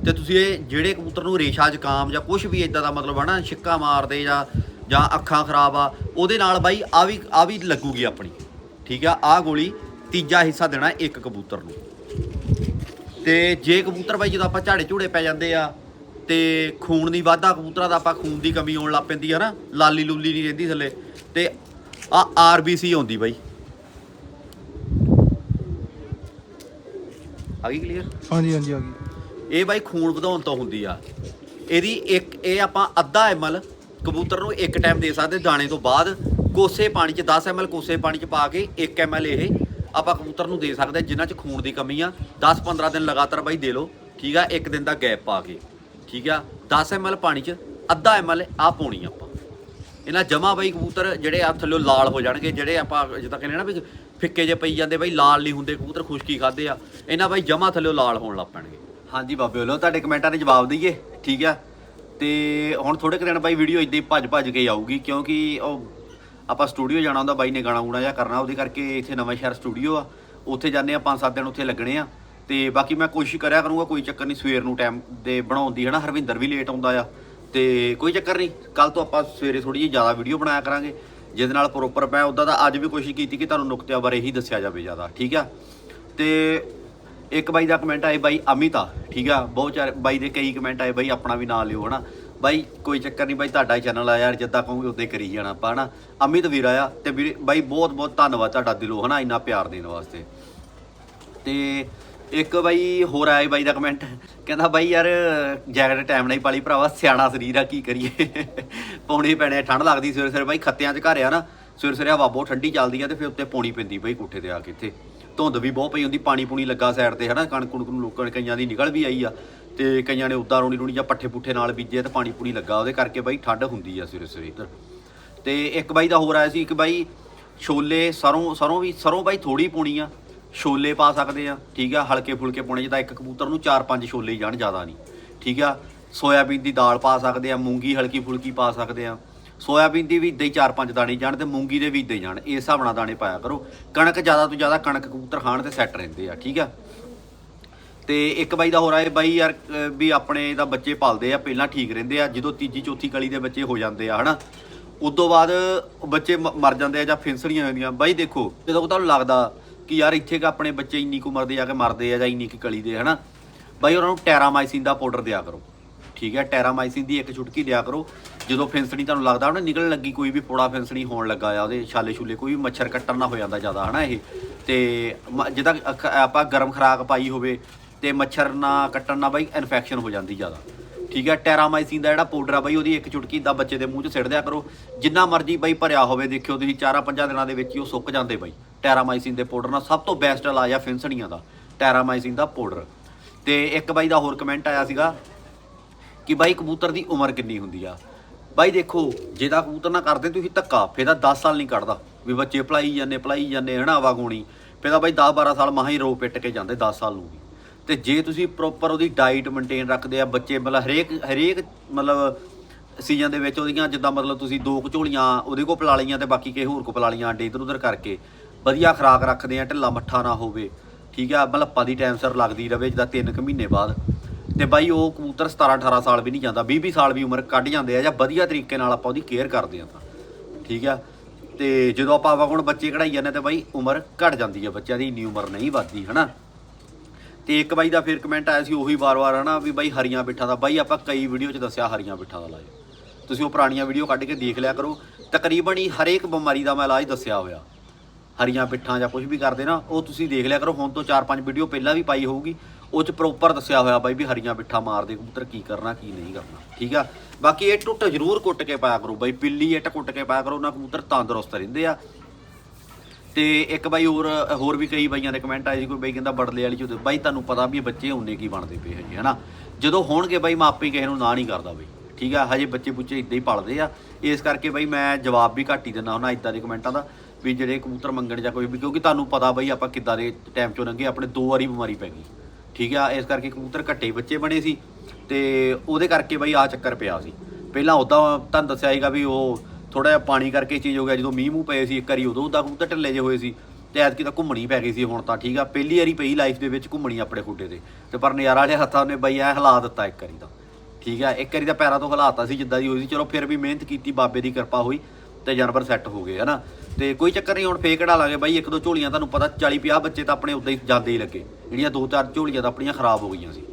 ਤੇ ਤੁਸੀਂ ਇਹ ਜਿਹੜੇ ਕਬੂਤਰ ਨੂੰ ਰੇਸ਼ਾ ਜ਼ੁਕਾਮ ਜਾਂ ਕੁਝ ਵੀ ਇਦਾਂ ਦਾ ਮਤਲਬ ਹਨਾ, ਛਿੱਕਾ ਮਾਰਦੇ ਜਾਂ ਜਾਂ ਅੱਖਾਂ ਖਰਾਬ ਆ, ਉਹਦੇ ਨਾਲ ਬਾਈ ਆ ਵੀ ਆ ਵੀ ਲੱਗੂਗੀ ਆਪਣੀ। ਠੀਕ ਆ ਆ ਗੋਲੀ ਤੀਜਾ ਹਿੱਸਾ ਦੇਣਾ ਇੱਕ ਕਬੂਤਰ ਨੂੰ। ਤੇ ਜੇ ਕਬੂਤਰ ਬਾਈ ਜਦੋਂ ਆਪਾਂ ਝਾੜੇ ਝੂੜੇ ਪੈ ਜਾਂਦੇ ਆ, ਤੇ ਖੂਨ ਦੀ ਵਾਧਾ ਕਬੂਤਰਾਂ ਦਾ ਆਪਾਂ ਖੂਨ ਦੀ ਕਮੀ ਆਉਣ ਲੱਗ ਪੈਂਦੀ ਹੈ ਨਾ, ਲਾਲੀ ਲੂਲੀ ਨਹੀਂ ਰਹਿੰਦੀ ਥੱਲੇ, ਤੇ ਆ ਆਰਬੀਸੀ ਆਉਂਦੀ ਬਾਈ। ਆ ਗਈ ਕਲੀਅਰ ਹਾਂਜੀ ਹਾਂਜੀ, ਆ ਗਈ। ਇਹ ਬਾਈ ਖੂਨ ਵਧਾਉਣ ਤੋਂ ਹੁੰਦੀ ਆ। ਇਹਦੀ ਇੱਕ ਇਹ ਆਪਾਂ ਅੱਧਾ ਐਮਐਲ ਕਬੂਤਰ ਨੂੰ ਇੱਕ ਟਾਈਮ ਦੇ ਸਕਦੇ ਦਾਣੇ ਤੋਂ ਬਾਅਦ। ਕੋਸੇ ਪਾਣੀ 'ਚ 10 ਐਮਐਲ ਕੋਸੇ ਪਾਣੀ 'ਚ ਪਾ ਕੇ 1 ਐਮਐਲ ਇਹ ਆਪਾਂ ਕਬੂਤਰ ਨੂੰ ਦੇ ਸਕਦੇ ਹਾਂ, ਜਿਨ੍ਹਾਂ 'ਚ ਖੂਨ ਦੀ ਕਮੀ ਆ। 10-15 ਦਿਨ ਲਗਾਤਾਰ ਬਾਈ ਦੇ ਲਓ ਠੀਕ ਆ? ਇੱਕ ਦਿਨ ਦਾ ਗੈਪ ਪਾ ਕੇ ਠੀਕ ਆ? 10 ਐਮਐਲ ਪਾਣੀ 'ਚ ਅੱਧਾ ਐਮਐਲ ਆ ਪਾਉਣੀ ਆਪਾਂ। ਇਹਨਾਂ ਜਮਾ ਬਾਈ ਕਬੂਤਰ ਜਿਹੜੇ ਆ ਥੱਲੇ ਲਾਲ ਹੋ ਜਾਣਗੇ ਜਿਹੜੇ ਆਪਾਂ ਜਿੱਦਾਂ ਕਹਿੰਦੇ ਨਾ ਵੀ ਫਿੱਕੇ ਜੇ ਪਈ ਜਾਂਦੇ ਬਾਈ ਲਾਲ ਨਹੀਂ ਹੁੰਦੇ ਕਬੂਤਰ ਖੁਸ਼ਕੀ ਖਾਦੇ ਆ। ਇਹਨਾਂ ਬਾਈ ਜਮਾ ਥੱਲੇ ਲਾਲ ਹੋਣ ਲੱਗ ਪੈਣਗੇ। ਹਾਂਜੀ ਬਾਬੇ ਵੱਲੋਂ, ਤੁਹਾਡੇ ਕਮੈਂਟਾਂ ਦੇ ਜਵਾਬ ਦਈਏ, ਠੀਕ ਆ? ਤੇ ਹੁਣ ਥੋੜੇ ਕੁ ਦਿਨ ਬਾਈ ਵੀਡੀਓ ਇਦਾਂ ਹੀ ਭੱਜ ਭੱਜ ਕੇ ਆਊਗੀ, ਕਿਉਂਕਿ ਉਹ ਆਪਾਂ ਸਟੂਡੀਓ ਜਾਣਾ ਹੁੰਦਾ, ਬਾਈ ਨੇ ਗਾਣਾ ਗੂਣਾ ਜਾਂ ਕਰਨਾ, ਉਹਦੇ ਕਰਕੇ ਇੱਥੇ ਨਵਾਂ ਸ਼ਹਿਰ ਸਟੂਡੀਓ ਆ। ਉੱਥੇ ਜਾਂਦੇ ਆ 5-7 ਦਿਨ ਉੱਥੇ ਲੱਗਣੇ ਆ। ਤੇ ਬਾਕੀ ਮੈਂ ਕੋਸ਼ਿਸ਼ ਕਰਿਆ ਕਰੂੰਗਾ, ਕੋਈ ਚੱਕਰ ਨਹੀਂ, ਸਵੇਰ ਨੂੰ ਟਾਈਮ ਦੇ ਬਣਾਉਣ ਦੀ, ਹਨਾ? ਹਰਵਿੰਦਰ ਵੀ ਲੇਟ ਆਉਂਦਾ ਆ। ਤੇ ਕੋਈ ਚੱਕਰ ਨਹੀਂ ਕੱਲ ਤੋਂ ਆਪਾਂ ਸਵੇਰੇ ਥੋੜੀ ਜਿਹੀ ਜ਼ਿਆਦਾ ਵੀਡੀਓ ਬਣਾਇਆ ਕਰਾਂਗੇ। ਜਿਹਦੇ ਨਾਲ ਪ੍ਰੋਪਰ ਮੈਂ ਉਦਾਂ ਦਾ ਅੱਜ ਵੀ ਕੋਸ਼ਿਸ਼ ਕੀਤੀ ਕਿ ਤੁਹਾਨੂੰ ਨੁਕਤਿਆਂ ਬਾਰੇ ਹੀ ਦੱਸਿਆ ਜਾਵੇ ਜ਼ਿਆਦਾ, ਠੀਕ ਆ? ਤੇ ਇੱਕ ਬਾਈ ਦਾ ਕਮੈਂਟ ਆਏ ਬਾਈ ਅਮਿਤਾ ਠੀਕ ਆ? ਬਹੁਤ ਚਾਰ ਬਾਈ ਦੇ ਕਈ ਕਮੈਂਟ ਆਏ ਬਾਈ ਆਪਣਾ ਵੀ ਨਾਂ ਲਿਓ ਹਨਾ? ਬਾਈ ਕੋਈ ਚੱਕਰ ਨਹੀਂ ਬਾਈ ਤੁਹਾਡਾ ਹੀ ਚੈਨਲ ਆ ਯਾਰ ਜਿੱਦਾਂ ਕਹੋਗੇ ਉਦਾਂ ਹੀ ਕਰੀ ਜਾਣਾ ਆਪਾਂ ਹਨਾ? ਅਮਿਤ ਵੀਰ ਆ ਤੇ ਵੀਰੇ ਬਾਈ ਬਹੁਤ ਬਹੁਤ ਧੰਨਵਾਦ ਤੁਹਾਡਾ ਦਿਲੋਂ ਹਨਾ? ਇੰਨਾ ਪਿਆਰ ਦੇਣ ਵਾਸਤੇ। ਤੇ ਇੱਕ ਬਾਈ ਹੋਰ ਆਇਆ ਬਾਈ ਦਾ ਕਮੈਂਟ ਕਹਿੰਦਾ ਬਾਈ ਯਾਰ ਜੈਕਟ ਟਾਈਮ ਨਹੀਂ ਪਾਲੀ ਭਰਾਵਾ ਸਿਆਣਾ ਸਰੀਰ ਆ ਕੀ ਕਰੀਏ? ਪੌਣੀ ਪੈਣੇ ਆ, ਠੰਡ ਲੱਗਦੀ ਸਵੇਰੇ ਸਵੇਰੇ ਬਾਈ ਖੱਤਿਆਂ 'ਚ ਘਰ ਆ ਨਾ ਸਵੇਰੇ ਸਵੇਰੇ ਹਵਾ ਬਹੁਤ ਠੰਡੀ ਚੱਲਦੀ ਆ ਤੇ ਫਿਰ ਉੱਤੇ ਪੌਣੀ ਪੈਂਦੀ ਬਾਈ ਕੋਠੇ ਤੇ ਆ ਕੇ ਇੱਥੇ। ਧੁੰਦ ਵੀ ਬਹੁਤ ਪਈ ਹੁੰਦੀ, ਪਾਣੀ ਪੂਣੀ ਲੱਗਾ ਸਾਈਡ ਤੇ, ਹਨਾ, ਕਣਕ ਕੁਣਕ ਨੂੰ ਲੋਕਾਂ ਨੇ ਕਈਆਂ ਦੀ ਨਿਕਲ ਵੀ ਆਈ ਆ, ਤੇ ਕਈਆਂ ਨੇ ਉਦਾਂ ਰੋਣੀ ਰੋਣੀ ਜਾਂ ਪੱਠੇ ਪੁੱਠੇ ਨਾਲ ਬੀਜੇ ਤੇ ਪਾਣੀ ਪੂਣੀ ਲੱਗਾ, ਉਹਦੇ ਕਰਕੇ ਬਾਈ ਠੰਡ ਹੁੰਦੀ ਆ ਸਵੇਰੇ ਸਵੇਰੇ ਇੱਧਰ। ਤੇ ਇੱਕ ਬਾਈ ਦਾ ਹੋਰ ਆਇਆ ਸੀ, ਇੱਕ ਬਾਈ ਛੋਲੇ ਸਰੋਂ ਸਰੋਂ ਵੀ, ਸਰੋਂ ਬਾਈ ਥੋੜੀ ਪਾਉਣੀ ਆ, ਛੋਲੇ ਪਾ ਸਕਦੇ ਆ, ਠੀਕ ਆ, ਹਲਕੇ ਫੁਲਕੇ ਪਾਉਣੇ, ਜਿੱਦਾਂ ਇੱਕ ਕਬੂਤਰ ਨੂੰ 4-5 ਛੋਲੇ ਹੀ ਜਾਣ ਜ਼ਿਆਦਾ ਨਹੀਂ, ਠੀਕ ਆ, ਸੋਇਆਬੀਨ ਦੀ ਦਾਲ ਪਾ ਸਕਦੇ ਆ, ਮੂੰਗੀ ਹਲਕੀ ਫੁਲਕੀ ਪਾ ਸਕਦੇ ਆ ਸੋਇਆਬੀਨ ਦੀ ਵੀ ਇਦਾਂ ਹੀ 4-5 ਦਾਣੇ ਜਾਣ ਤੇ ਮੂੰਗੀ ਦੇ ਵੀ ਇਦਾਂ ਹੀ ਜਾਣ, ਇਸ ਹਿਸਾਬ ਨਾਲ ਦਾਣੇ ਪਾਇਆ ਕਰੋ। ਕਣਕ ਜ਼ਿਆਦਾ ਤੋਂ ਜ਼ਿਆਦਾ ਕਣਕ ਕਬੂਤਰ ਖਾਣ ਤੇ ਸੈੱਟ ਰਹਿੰਦੇ ਆ, ਠੀਕ ਆ? ਤੇ ਇੱਕ ਬਾਈ ਦਾ ਹੋਰ ਆਏ, ਬਾਈ ਯਾਰ ਵੀ ਆਪਣੇ ਦਾ ਬੱਚੇ ਪਾਲਦੇ ਆ, ਪਹਿਲਾਂ ਠੀਕ ਰਹਿੰਦੇ ਆ, ਜਦੋਂ ਤੀਜੀ ਚੌਥੀ ਕਲੀ ਦੇ ਬੱਚੇ ਹੋ ਜਾਂਦੇ ਆ, ਹਨਾ? ਉਸ ਤੋਂ ਬਾਅਦ ਬੱਚੇ ਮ- ਮਰ ਜਾਂਦੇ ਆ ਜਾਂ ਫਿੰਸੜੀਆਂ ਹੁੰਦੀਆਂ ਬਾਈ ਦੇਖੋ, ਜਦੋਂ ਤੁਹਾਨੂੰ ਲੱਗਦਾ ਕਿ ਯਾਰ ਇੱਥੇ ਕ ਆਪਣੇ ਬੱਚੇ ਇੰਨੀ ਕੁ ਉਮਰ ਦੇ ਆ ਕੇ ਮਰਦੇ ਆ ਜਾਂ ਇੰਨੀ ਕੁ ਕਲੀ ਦੇ, ਹਨਾ? ਬਾਈ ਉਹਨਾਂ ਨੂੰ ਟੈਰਾਮਾਈਸਿਨ ਦਾ ਪਾਊਡਰ ਦਿਆ ਕਰੋ। ਠੀਕ ਹੈ, ਟੈਰਾਮਾਈਸਿਨ ਦੀ ਇੱਕ ਚੁਟਕੀ ਦਿਆ ਕਰੋ। ਜਦੋਂ ਫਿੰਸਣੀ ਤੁਹਾਨੂੰ ਲੱਗਦਾ ਉਹਨੇ ਨਿਕਲਣ ਲੱਗੀ, ਕੋਈ ਵੀ ਫੋੜਾ ਫਿੰਸਣੀ ਹੋਣ ਲੱਗਾ ਆ, ਉਹਦੇ ਛਾਲੇ ਛੁਲੇ, ਕੋਈ ਵੀ ਮੱਛਰ ਕੱਟਣ ਨਾ ਹੋ ਜਾਂਦਾ ਜ਼ਿਆਦਾ, ਹਨਾ ਇਹ? ਤੇ ਮ- ਜਿੱਦਾਂ ਆਪਾਂ ਗਰਮ ਖਰਾਕ ਪਾਈ ਹੋਵੇ ਤੇ ਮੱਛਰ ਨਾ ਕੱਟਣ ਨਾਲ ਬਾਈ ਇਨਫੈਕਸ਼ਨ ਹੋ ਜਾਂਦੀ ਜ਼ਿਆਦਾ। ਠੀਕ ਹੈ, ਟੈਰਾਮਾਈਸਿਨ ਦਾ ਜਿਹੜਾ ਪਾਊਡਰ ਆ ਬਾਈ, ਉਹਦੀ ਇੱਕ ਚੁਟਕੀ ਦਾ ਬੱਚੇ ਦੇ ਮੂੰਹ 'ਚ ਸਿੱਟ ਦਿਆ ਕਰੋ। ਜਿੰਨਾ ਮਰਜ਼ੀ ਬਾਈ ਭਰਿਆ ਹੋਵੇ, ਦੇਖਿਓ ਤੁਸੀਂ 4-5 ਦਿਨਾਂ ਦੇ ਵਿੱਚ ਹੀ ਉਹ ਸੁੱਕ ਜਾਂਦੇ ਬਾਈ। ਟੈਰਾਮਾਈਸਿਨ ਦੇ ਪਾਊਡਰ ਨਾਲ ਸਭ ਤੋਂ ਬੈਸਟ ਇਲਾਜ ਆ ਫਿੰਸਣੀਆਂ ਦਾ, ਟੈਰਾਮਾਈਸਿਨ ਦਾ ਪਾਊਡਰ ਤੇ ਇੱਕ ਬਾਈ ਦਾ ਹੋਰ ਕਮੈਂਟ ਆਇਆ ਸੀਗਾ ਕਿ ਬਾਈ ਕਬੂਤਰ ਦੀ ਉਮਰ ਕਿੰਨੀ ਹੁੰਦੀ ਆ? ਬਾਈ ਦੇਖੋ, ਜੇ ਤਾਂ ਕਬੂਤਰ ਨਾ ਕਰਦੇ, ਤੁਸੀਂ ਧੱਕਾ, ਫੇਰ ਤਾਂ 10 ਸਾਲ ਨਹੀਂ ਕੱਢਦਾ। ਵੀ ਬੱਚੇ ਭਲਾਈ ਜਾਂਦੇ ਭਲਾਈ ਜਾਂਦੇ, ਹਨਾ ਆਵਾਗੋਣੀ ਫੇਰ ਤਾਂ ਬਾਈ 10 12 ਸਾਲ ਮਹਾ ਹੀ ਰੋ ਪਿੱਟ ਕੇ ਜਾਂਦੇ 10 ਸਾਲ ਨੂੰ ਵੀ। ਤੇ ਜੇ ਤੁਸੀਂ ਪ੍ਰੋਪਰ ਉਹਦੀ ਡਾਈਟ ਮੇਨਟੇਨ ਰੱਖਦੇ ਆ, ਬੱਚੇ ਮਤਲਬ ਹਰੇਕ ਹਰੇਕ ਮਤਲਬ ਸੀਜ਼ਨ ਦੇ ਵਿੱਚ ਉਹਦੀਆਂ ਜਿੱਦਾਂ ਮਤਲਬ ਤੁਸੀਂ ਦੋ ਕਚੋਲੀਆਂ ਉਹਦੇ ਕੋਲ ਪਿਲਾ ਲਈਆਂ ਤੇ ਬਾਕੀ ਕਿਸੇ ਹੋਰ ਕੋਲ ਪਿਲਾ ਲਈਆਂ ਅੰਡੇ ਇਧਰ ਉਧਰ ਕਰਕੇ, ਵਧੀਆ ਖੁਰਾਕ ਰੱਖਦੇ ਆ, ਢਿੱਲਾ ਮੱਠਾ ਨਾ ਹੋਵੇ। ਠੀਕ ਆ, ਮਲੱਪਾ ਦੀ ਟਾਈਮ ਸਿਰ ਲੱਗਦੀ ਰਵੇ, ਜਿੱਦਾਂ 3 ਕੁ ਮਹੀਨੇ ਬਾਅਦ। ਤੇ ਬਾਈ ਉਹ ਕਬੂਤਰ 17 18 ਸਾਲ ਵੀ ਨਹੀਂ ਜਾਂਦਾ 20 20 ਸਾਲ ਵੀ ਉਮਰ ਕੱਢ ਜਾਂਦੇ ਆ ਜਾਂ ਵਧੀਆ ਤਰੀਕੇ ਨਾਲ ਆਪਾਂ ਉਹਦੀ ਕੇਅਰ ਕਰਦੇ ਆ ਤਾਂ। ਠੀਕ ਆ? ਤੇ ਜਦੋਂ ਆਪਾਂ ਆਵਾ ਆਵਾਗੁਣ ਬੱਚੇ ਕਢਾਈ ਜਾਂਦੇ ਤੇ ਬਾਈ ਉਮਰ ਘਟ ਜਾਂਦੀ ਆ, ਬੱਚਿਆਂ ਦੀ ਇੰਨੀ ਉਮਰ ਨਹੀਂ ਵੱਧਦੀ, ਹਨਾ? ਤੇ ਇੱਕ ਬਾਈ ਦਾ ਫਿਰ ਕਮੈਂਟ ਆਇਆ ਸੀ ਉਹੀ ਵਾਰ-ਵਾਰ, ਹਨਾ, ਵੀ ਬਾਈ ਹਰੀਆਂ ਬਿੱਠਾਂ ਦਾ। ਬਾਈ ਆਪਾਂ ਕਈ ਵੀਡੀਓ 'ਚ ਦੱਸਿਆ ਹਰੀਆਂ ਬਿੱਠਾਂ ਦਾ ਇਲਾਜ। ਤੁਸੀਂ ਉਹ ਪੁਰਾਣੀਆਂ ਵੀਡੀਓ ਕੱਢ ਕੇ ਦੇਖ ਲਿਆ ਕਰੋ। ਤਕਰੀਬਨ ਹੀ ਹਰੇਕ ਬਿਮਾਰੀ ਦਾ ਮੈਂ ਇਲਾਜ ਦੱਸਿਆ ਹੋਇਆ। ਹਰੀਆਂ ਪਿੱਠਾਂ ਜਾਂ ਕੁਝ ਵੀ ਕਰਦੇ ਨਾ, ਉਹ ਤੁਸੀਂ ਦੇਖ ਲਿਆ ਕਰੋ। ਹੁਣ ਤੋਂ 4-5 ਵੀਡੀਓ ਪਹਿਲਾਂ ਵੀ ਪਾਈ ਹੋਊਗੀ। ਉਹ ਚ ਪ੍ਰੋਪਰ ਦੱਸਿਆ ਹੋਇਆ ਬਾਈ ਵੀ ਹਰੀਆਂ ਪਿੱਠਾਂ ਮਾਰਦੇ ਕਬੂਤਰ, ਕੀ ਕਰਨਾ, ਕੀ ਨਹੀਂ ਕਰਨਾ, ਠੀਕ ਆ? ਬਾਕੀ ਇਹ ਟੁੱਟ ਜ਼ਰੂਰ ਕੁੱਟ ਕੇ ਪਾਇਆ ਕਰੋ ਬਾਈ ਪਿੱਲੀ ਇੱਟ ਕੁੱਟ ਕੇ ਪਾਇਆ ਕਰੋ, ਉਹਨਾਂ ਕਬੂਤਰ ਤੰਦਰੁਸਤ ਰਹਿੰਦੇ ਆ। ਤੇ ਇੱਕ ਬਾਈ ਹੋਰ ਹੋਰ ਵੀ ਕਈ ਬਾਈਆਂ ਦੇ ਕਮੈਂਟ ਆਏ ਸੀ, ਕੋਈ ਬਾਈ ਕਹਿੰਦਾ ਬੜਲੇ ਵਾਲੀ ਚ ਬਾਈ ਤੁਹਾਨੂੰ ਪਤਾ ਵੀ ਇਹ ਬੱਚੇ ਹੁੰਨੇ ਕੀ ਬਣਦੇ ਪਏ ਹਜੇ ਹਨਾ? ਜਦੋਂ ਹੋਣਗੇ ਬਾਈ ਮਾਪੇ ਕਿਸੇ ਨੂੰ ਨਾ ਨਹੀਂ ਕਰਦਾ ਬਾਈ, ਠੀਕ ਆ? ਹਜੇ ਬੱਚੇ ਬੁੱਚੇ ਇਦਾਂ ਹੀ ਪਲਦੇ ਆ। ਇਸ ਕਰਕੇ ਬਾਈ ਮੈਂ ਜਵਾਬ ਵੀ ਘੱਟ ਹੀ ਦਿੰਦਾ ਹੁੰਦਾ ਇਦਾਂ ਦੇ ਕਮੈਂਟਾਂ ਦਾ, ਵੀ ਜਿਹੜੇ ਕਬੂਤਰ ਮੰਗਣ ਜਾਂ ਕੋਈ ਵੀ, ਕਿਉਂਕਿ ਤੁਹਾਨੂੰ ਪਤਾ ਬਾਈ ਆਪਾਂ ਕਿੱਦਾਂ ਦੇ ਟਾਈਮ ਚੋਂ ਲੰਘੇ, ਆਪਣੇ ਦੋ ਵਾਰੀ ਬਿਮਾਰੀ ਪੈ ਗਈ। ਠੀਕ ਆ, ਇਸ ਕਰਕੇ ਕਬੂਤਰ ਘੱਟੇ ਬੱਚੇ ਬਣੇ ਸੀ ਤੇ ਉਹਦੇ ਕਰਕੇ ਬਈ ਆ ਚੱਕਰ ਪਿਆ ਸੀ। ਪਹਿਲਾਂ ਉਦਾਂ ਤੁਹਾਨੂੰ ਦੱਸਿਆ ਸੀਗਾ ਵੀ ਉਹ ਥੋੜਾ ਜਿਹਾ ਪਾਣੀ ਕਰਕੇ ਚੀਜ਼ ਹੋ ਗਿਆ, ਜਦੋਂ ਮੀਂਹ ਮੂੰਹ ਪਏ ਸੀ, ਇੱਕ ਵਾਰੀ ਉਦੋਂ ਉਦਾਂ ਕਬੂਤਰ ਢਿੱਲੇ ਜਿਹੇ ਹੋਏ ਸੀ ਤੇ ਐਤਕੀ ਤਾਂ ਘੁੰਮਣੀ ਪੈ ਗਈ ਸੀ, ਹੁਣ ਤਾਂ ਠੀਕ ਆ। ਪਹਿਲੀ ਵਾਰੀ ਪਈ ਲਾਈਫ ਦੇ ਵਿੱਚ ਘੁੰਮਣੀ ਆਪਣੇ ਖੁੱਡੇ ਤੇ। ਤੇ ਪਰ ਨਜ਼ਾਰਾ ਵਾਲੇ ਹੱਥਾਂ ਨੇ ਬਈ ਐ ਹਿਲਾ ਦਿੱਤਾ ਇੱਕ ਵਾਰੀ ਤਾਂ। ਠੀਕ ਆ, ਇੱਕ ਵਾਰੀ ਤਾਂ ਪੈਰਾਂ ਤੋਂ ਹਿਲਾਤਾ ਸੀ, ਜਿੱਦਾਂ ਦੀ ਹੋਈ ਸੀ। ਚਲੋ ਫਿਰ ਵੀ ਮਿਹਨਤ ਕੀਤੀ, ਬਾਬੇ ਦੀ ਕਿਰਪਾ ਹੋਈ। ਤੇ ਜਾਨਵਰ ਸੈੱਟ ਹੋ ਗਏ, ਹਨਾ? ਤੇ ਕੋਈ ਚੱਕਰ ਨਹੀਂ, ਹੁਣ ਫੇਕ ਕਢਾ ਲਾਂਗੇ ਬਾਈ, ਇੱਕ ਦੋ ਝੋਲੀਆਂ ਤੁਹਾਨੂੰ ਪਤਾ 40 50 ਬੱਚੇ ਤਾਂ ਆਪਣੇ ਉਦਾਂ ਹੀ ਜਾਂਦੇ ਹੀ ਲੱਗੇ। ਜਿਹੜੀਆਂ ਦੋ ਚਾਰ ਝੋਲੀਆਂ ਤਾਂ ਆਪਣੀਆਂ ਖਰਾਬ ਹੋ ਗਈਆਂ ਸੀ,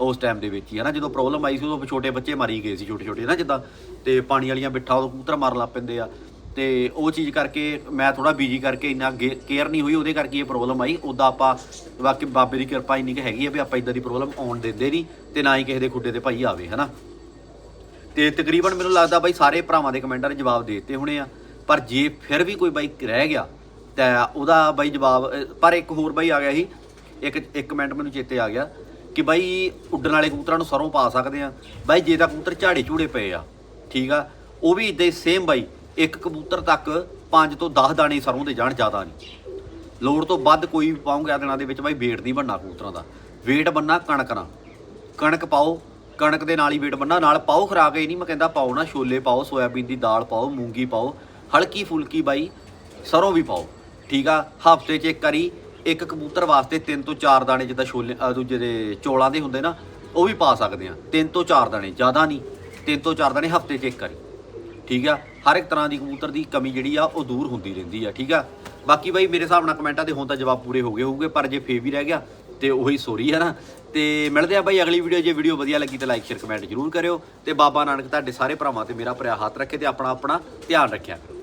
ਉਸ ਟਾਈਮ ਦੇ ਵਿੱਚ ਹੀ, ਹਨਾ? ਜਦੋਂ ਪ੍ਰੋਬਲਮ ਆਈ ਸੀ, ਉਦੋਂ ਛੋਟੇ ਬੱਚੇ ਮਾਰੀ ਗਏ ਸੀ ਛੋਟੇ ਛੋਟੇ ਨਾ ਜਿੱਦਾਂ ਤੇ ਪਾਣੀ ਵਾਲੀਆਂ ਬਿੱਠਾ ਉਹ ਕਬੂਤਰ ਮਾਰਨ ਲੱਗ ਪੈਂਦੇ ਆ। ਤੇ ਉਹ ਚੀਜ਼ ਕਰਕੇ ਮੈਂ ਥੋੜਾ ਬਿਜ਼ੀ ਕਰਕੇ ਇੰਨਾ ਕੇਅਰ ਨਹੀਂ ਹੋਈ, ਉਹਦੇ ਕਰਕੇ ਇਹ ਪ੍ਰੋਬਲਮ ਆਈ। ਉਦਾਂ ਆਪਾਂ ਬਾਕੀ ਬਾਬੇ ਦੀ ਕਿਰਪਾ ਇੰਨੀ ਕਿ ਹੈਗੀ ਆ ਵੀ ਆਪਾਂ ਇਦਾਂ ਦੀ ਪ੍ਰੋਬਲਮ ਆਉਣ ਦਿੰਦੇ ਨਹੀਂ, ਤੇ ਨਾ ਹੀ ਕਿਸੇ ਦੇ ਖੁੱਡੇ ਤੇ ਭਾਈ ਆਵੇ, ਹਨਾ? ਤੇ ਤਕਰੀਬਨ ਮੈਨੂੰ ਲੱਗਦਾ ਬਾਈ ਸਾਰੇ ਭਰਾਵਾਂ ਦੇ ਕਮੈਂਟਾਂ ਦੇ ਜਵਾਬ ਦੇ ਦਿੱਤੇ ਹੋਣੇ ਆ। ਪਰ ਜੇ ਫਿਰ ਵੀ ਕੋਈ ਬਾਈ ਰਹਿ ਗਿਆ, ਤਾਂ ਉਹਦਾ ਬਾਈ ਜਵਾਬ ਪਰ ਇੱਕ ਹੋਰ ਬਾਈ ਆ ਗਿਆ ਸੀ, ਇੱਕ ਇੱਕ ਕਮੈਂਟ ਮੈਨੂੰ ਚੇਤੇ ਆ ਗਿਆ ਕਿ ਬਾਈ ਉੱਡਣ ਵਾਲੇ ਕਬੂਤਰਾਂ ਨੂੰ ਸਰੋਂ ਪਾ ਸਕਦੇ ਆ। ਬਾਈ ਜੇ ਤਾਂ ਕਬੂਤਰ ਝਾੜੇ ਝੂੜੇ ਪਏ ਆ, ਠੀਕ ਆ, ਉਹ ਵੀ ਇਦਾਂ ਹੀ ਸੇਮ ਬਾਈ, ਇੱਕ ਕਬੂਤਰ ਤੱਕ 5 ਤੋਂ 10 ਦਾਣੇ ਸਰੋਂ ਦੇ ਜਾਣ, ਜ਼ਿਆਦਾ ਨਹੀਂ। ਲੋੜ ਤੋਂ ਵੱਧ ਕੋਈ ਵੀ ਪਾਉਂਗੇ ਦਿਨਾਂ ਦੇ ਵਿੱਚ ਬਾਈ ਵੇਟ ਨਹੀਂ ਬਣਨਾ ਕਬੂਤਰਾਂ ਦਾ। ਵੇਟ ਬੰਨਾ ਕਣਕ ਨਾਲ ਕਣਕ ਪਾਓ ਕਣਕ ਦੇ ਨਾਲ ਹੀ ਵੇਟ ਬੰਨਾ, ਨਾਲ ਪਾਓ ਖਰਾਕ ਇਹ ਨਹੀਂ, ਮੈਂ ਕਹਿੰਦਾ ਪਾਓ ਨਾ, ਛੋਲੇ ਪਾਓ, ਸੋਇਆਬੀਨ ਦੀ ਦਾਲ ਪਾਓ, ਮੂੰਗੀ ਪਾਓ, ਹਲਕੀ ਫੁਲਕੀ ਬਾਈ, ਸਰੋਂ ਵੀ ਪਾਓ, ਠੀਕ ਆ? ਹਫ਼ਤੇ 'ਚ ਇੱਕ ਵਾਰੀ ਇੱਕ ਕਬੂਤਰ ਵਾਸਤੇ ਤਿੰਨ ਤੋਂ ਚਾਰ ਦਾਣੇ ਜਿੱਦਾਂ ਛੋਲੇ ਦੂਜੇ ਦੇ ਚੋਲਾਂ ਦੇ ਹੁੰਦੇ ਨਾ, ਉਹ ਵੀ ਪਾ ਸਕਦੇ ਆ। ਤਿੰਨ ਤੋਂ ਚਾਰ ਦਾਣੇ, ਜ਼ਿਆਦਾ ਨਹੀਂ, ਤਿੰਨ ਤੋਂ ਚਾਰ ਦਾਣੇ ਹਫ਼ਤੇ 'ਚ ਇੱਕ ਵਾਰੀ, ਠੀਕ ਆ? ਹਰ ਇੱਕ ਤਰ੍ਹਾਂ ਦੀ ਕਬੂਤਰ ਦੀ ਕਮੀ ਜਿਹੜੀ ਆ, ਉਹ ਦੂਰ ਹੁੰਦੀ ਰਹਿੰਦੀ ਆ, ਠੀਕ ਆ? ਬਾਕੀ ਬਾਈ ਮੇਰੇ ਹਿਸਾਬ ਨਾਲ ਕਮੈਂਟਾਂ ਦੇ ਹੁਣ ਤਾਂ ਜਵਾਬ ਪੂਰੇ ਹੋ ਗਏ ਹੋਊਗੇ, ਪਰ ਜੇ ਫੇਰ ਵੀ ਰਹਿ ਗਿਆ ਤੇ ਉਹੀ ਸੋਰੀ ਹੈ ਨਾ। ਤੇ ਮਿਲਦੇ ਆ ਬਾਈ ਅਗਲੀ ਵੀਡੀਓ ਜੇ ਵੀਡੀਓ ਵਧੀਆ ਲੱਗੀ ਤਾਂ ਲਾਈਕ ਸ਼ੇਅਰ ਕਮੈਂਟ ਜ਼ਰੂਰ ਕਰਿਓ। ਤੇ ਬਾਬਾ ਨਾਨਕ ਤੁਹਾਡੇ ਸਾਰੇ ਭਰਾਵਾਂ ਤੇ ਮੇਰਾ ਭਰਿਆ ਹੱਥ ਰੱਖੇ ਤੇ ਆਪਣਾ ਆਪਣਾ ਧਿਆਨ ਰੱਖਿਆ ਕਰੋ।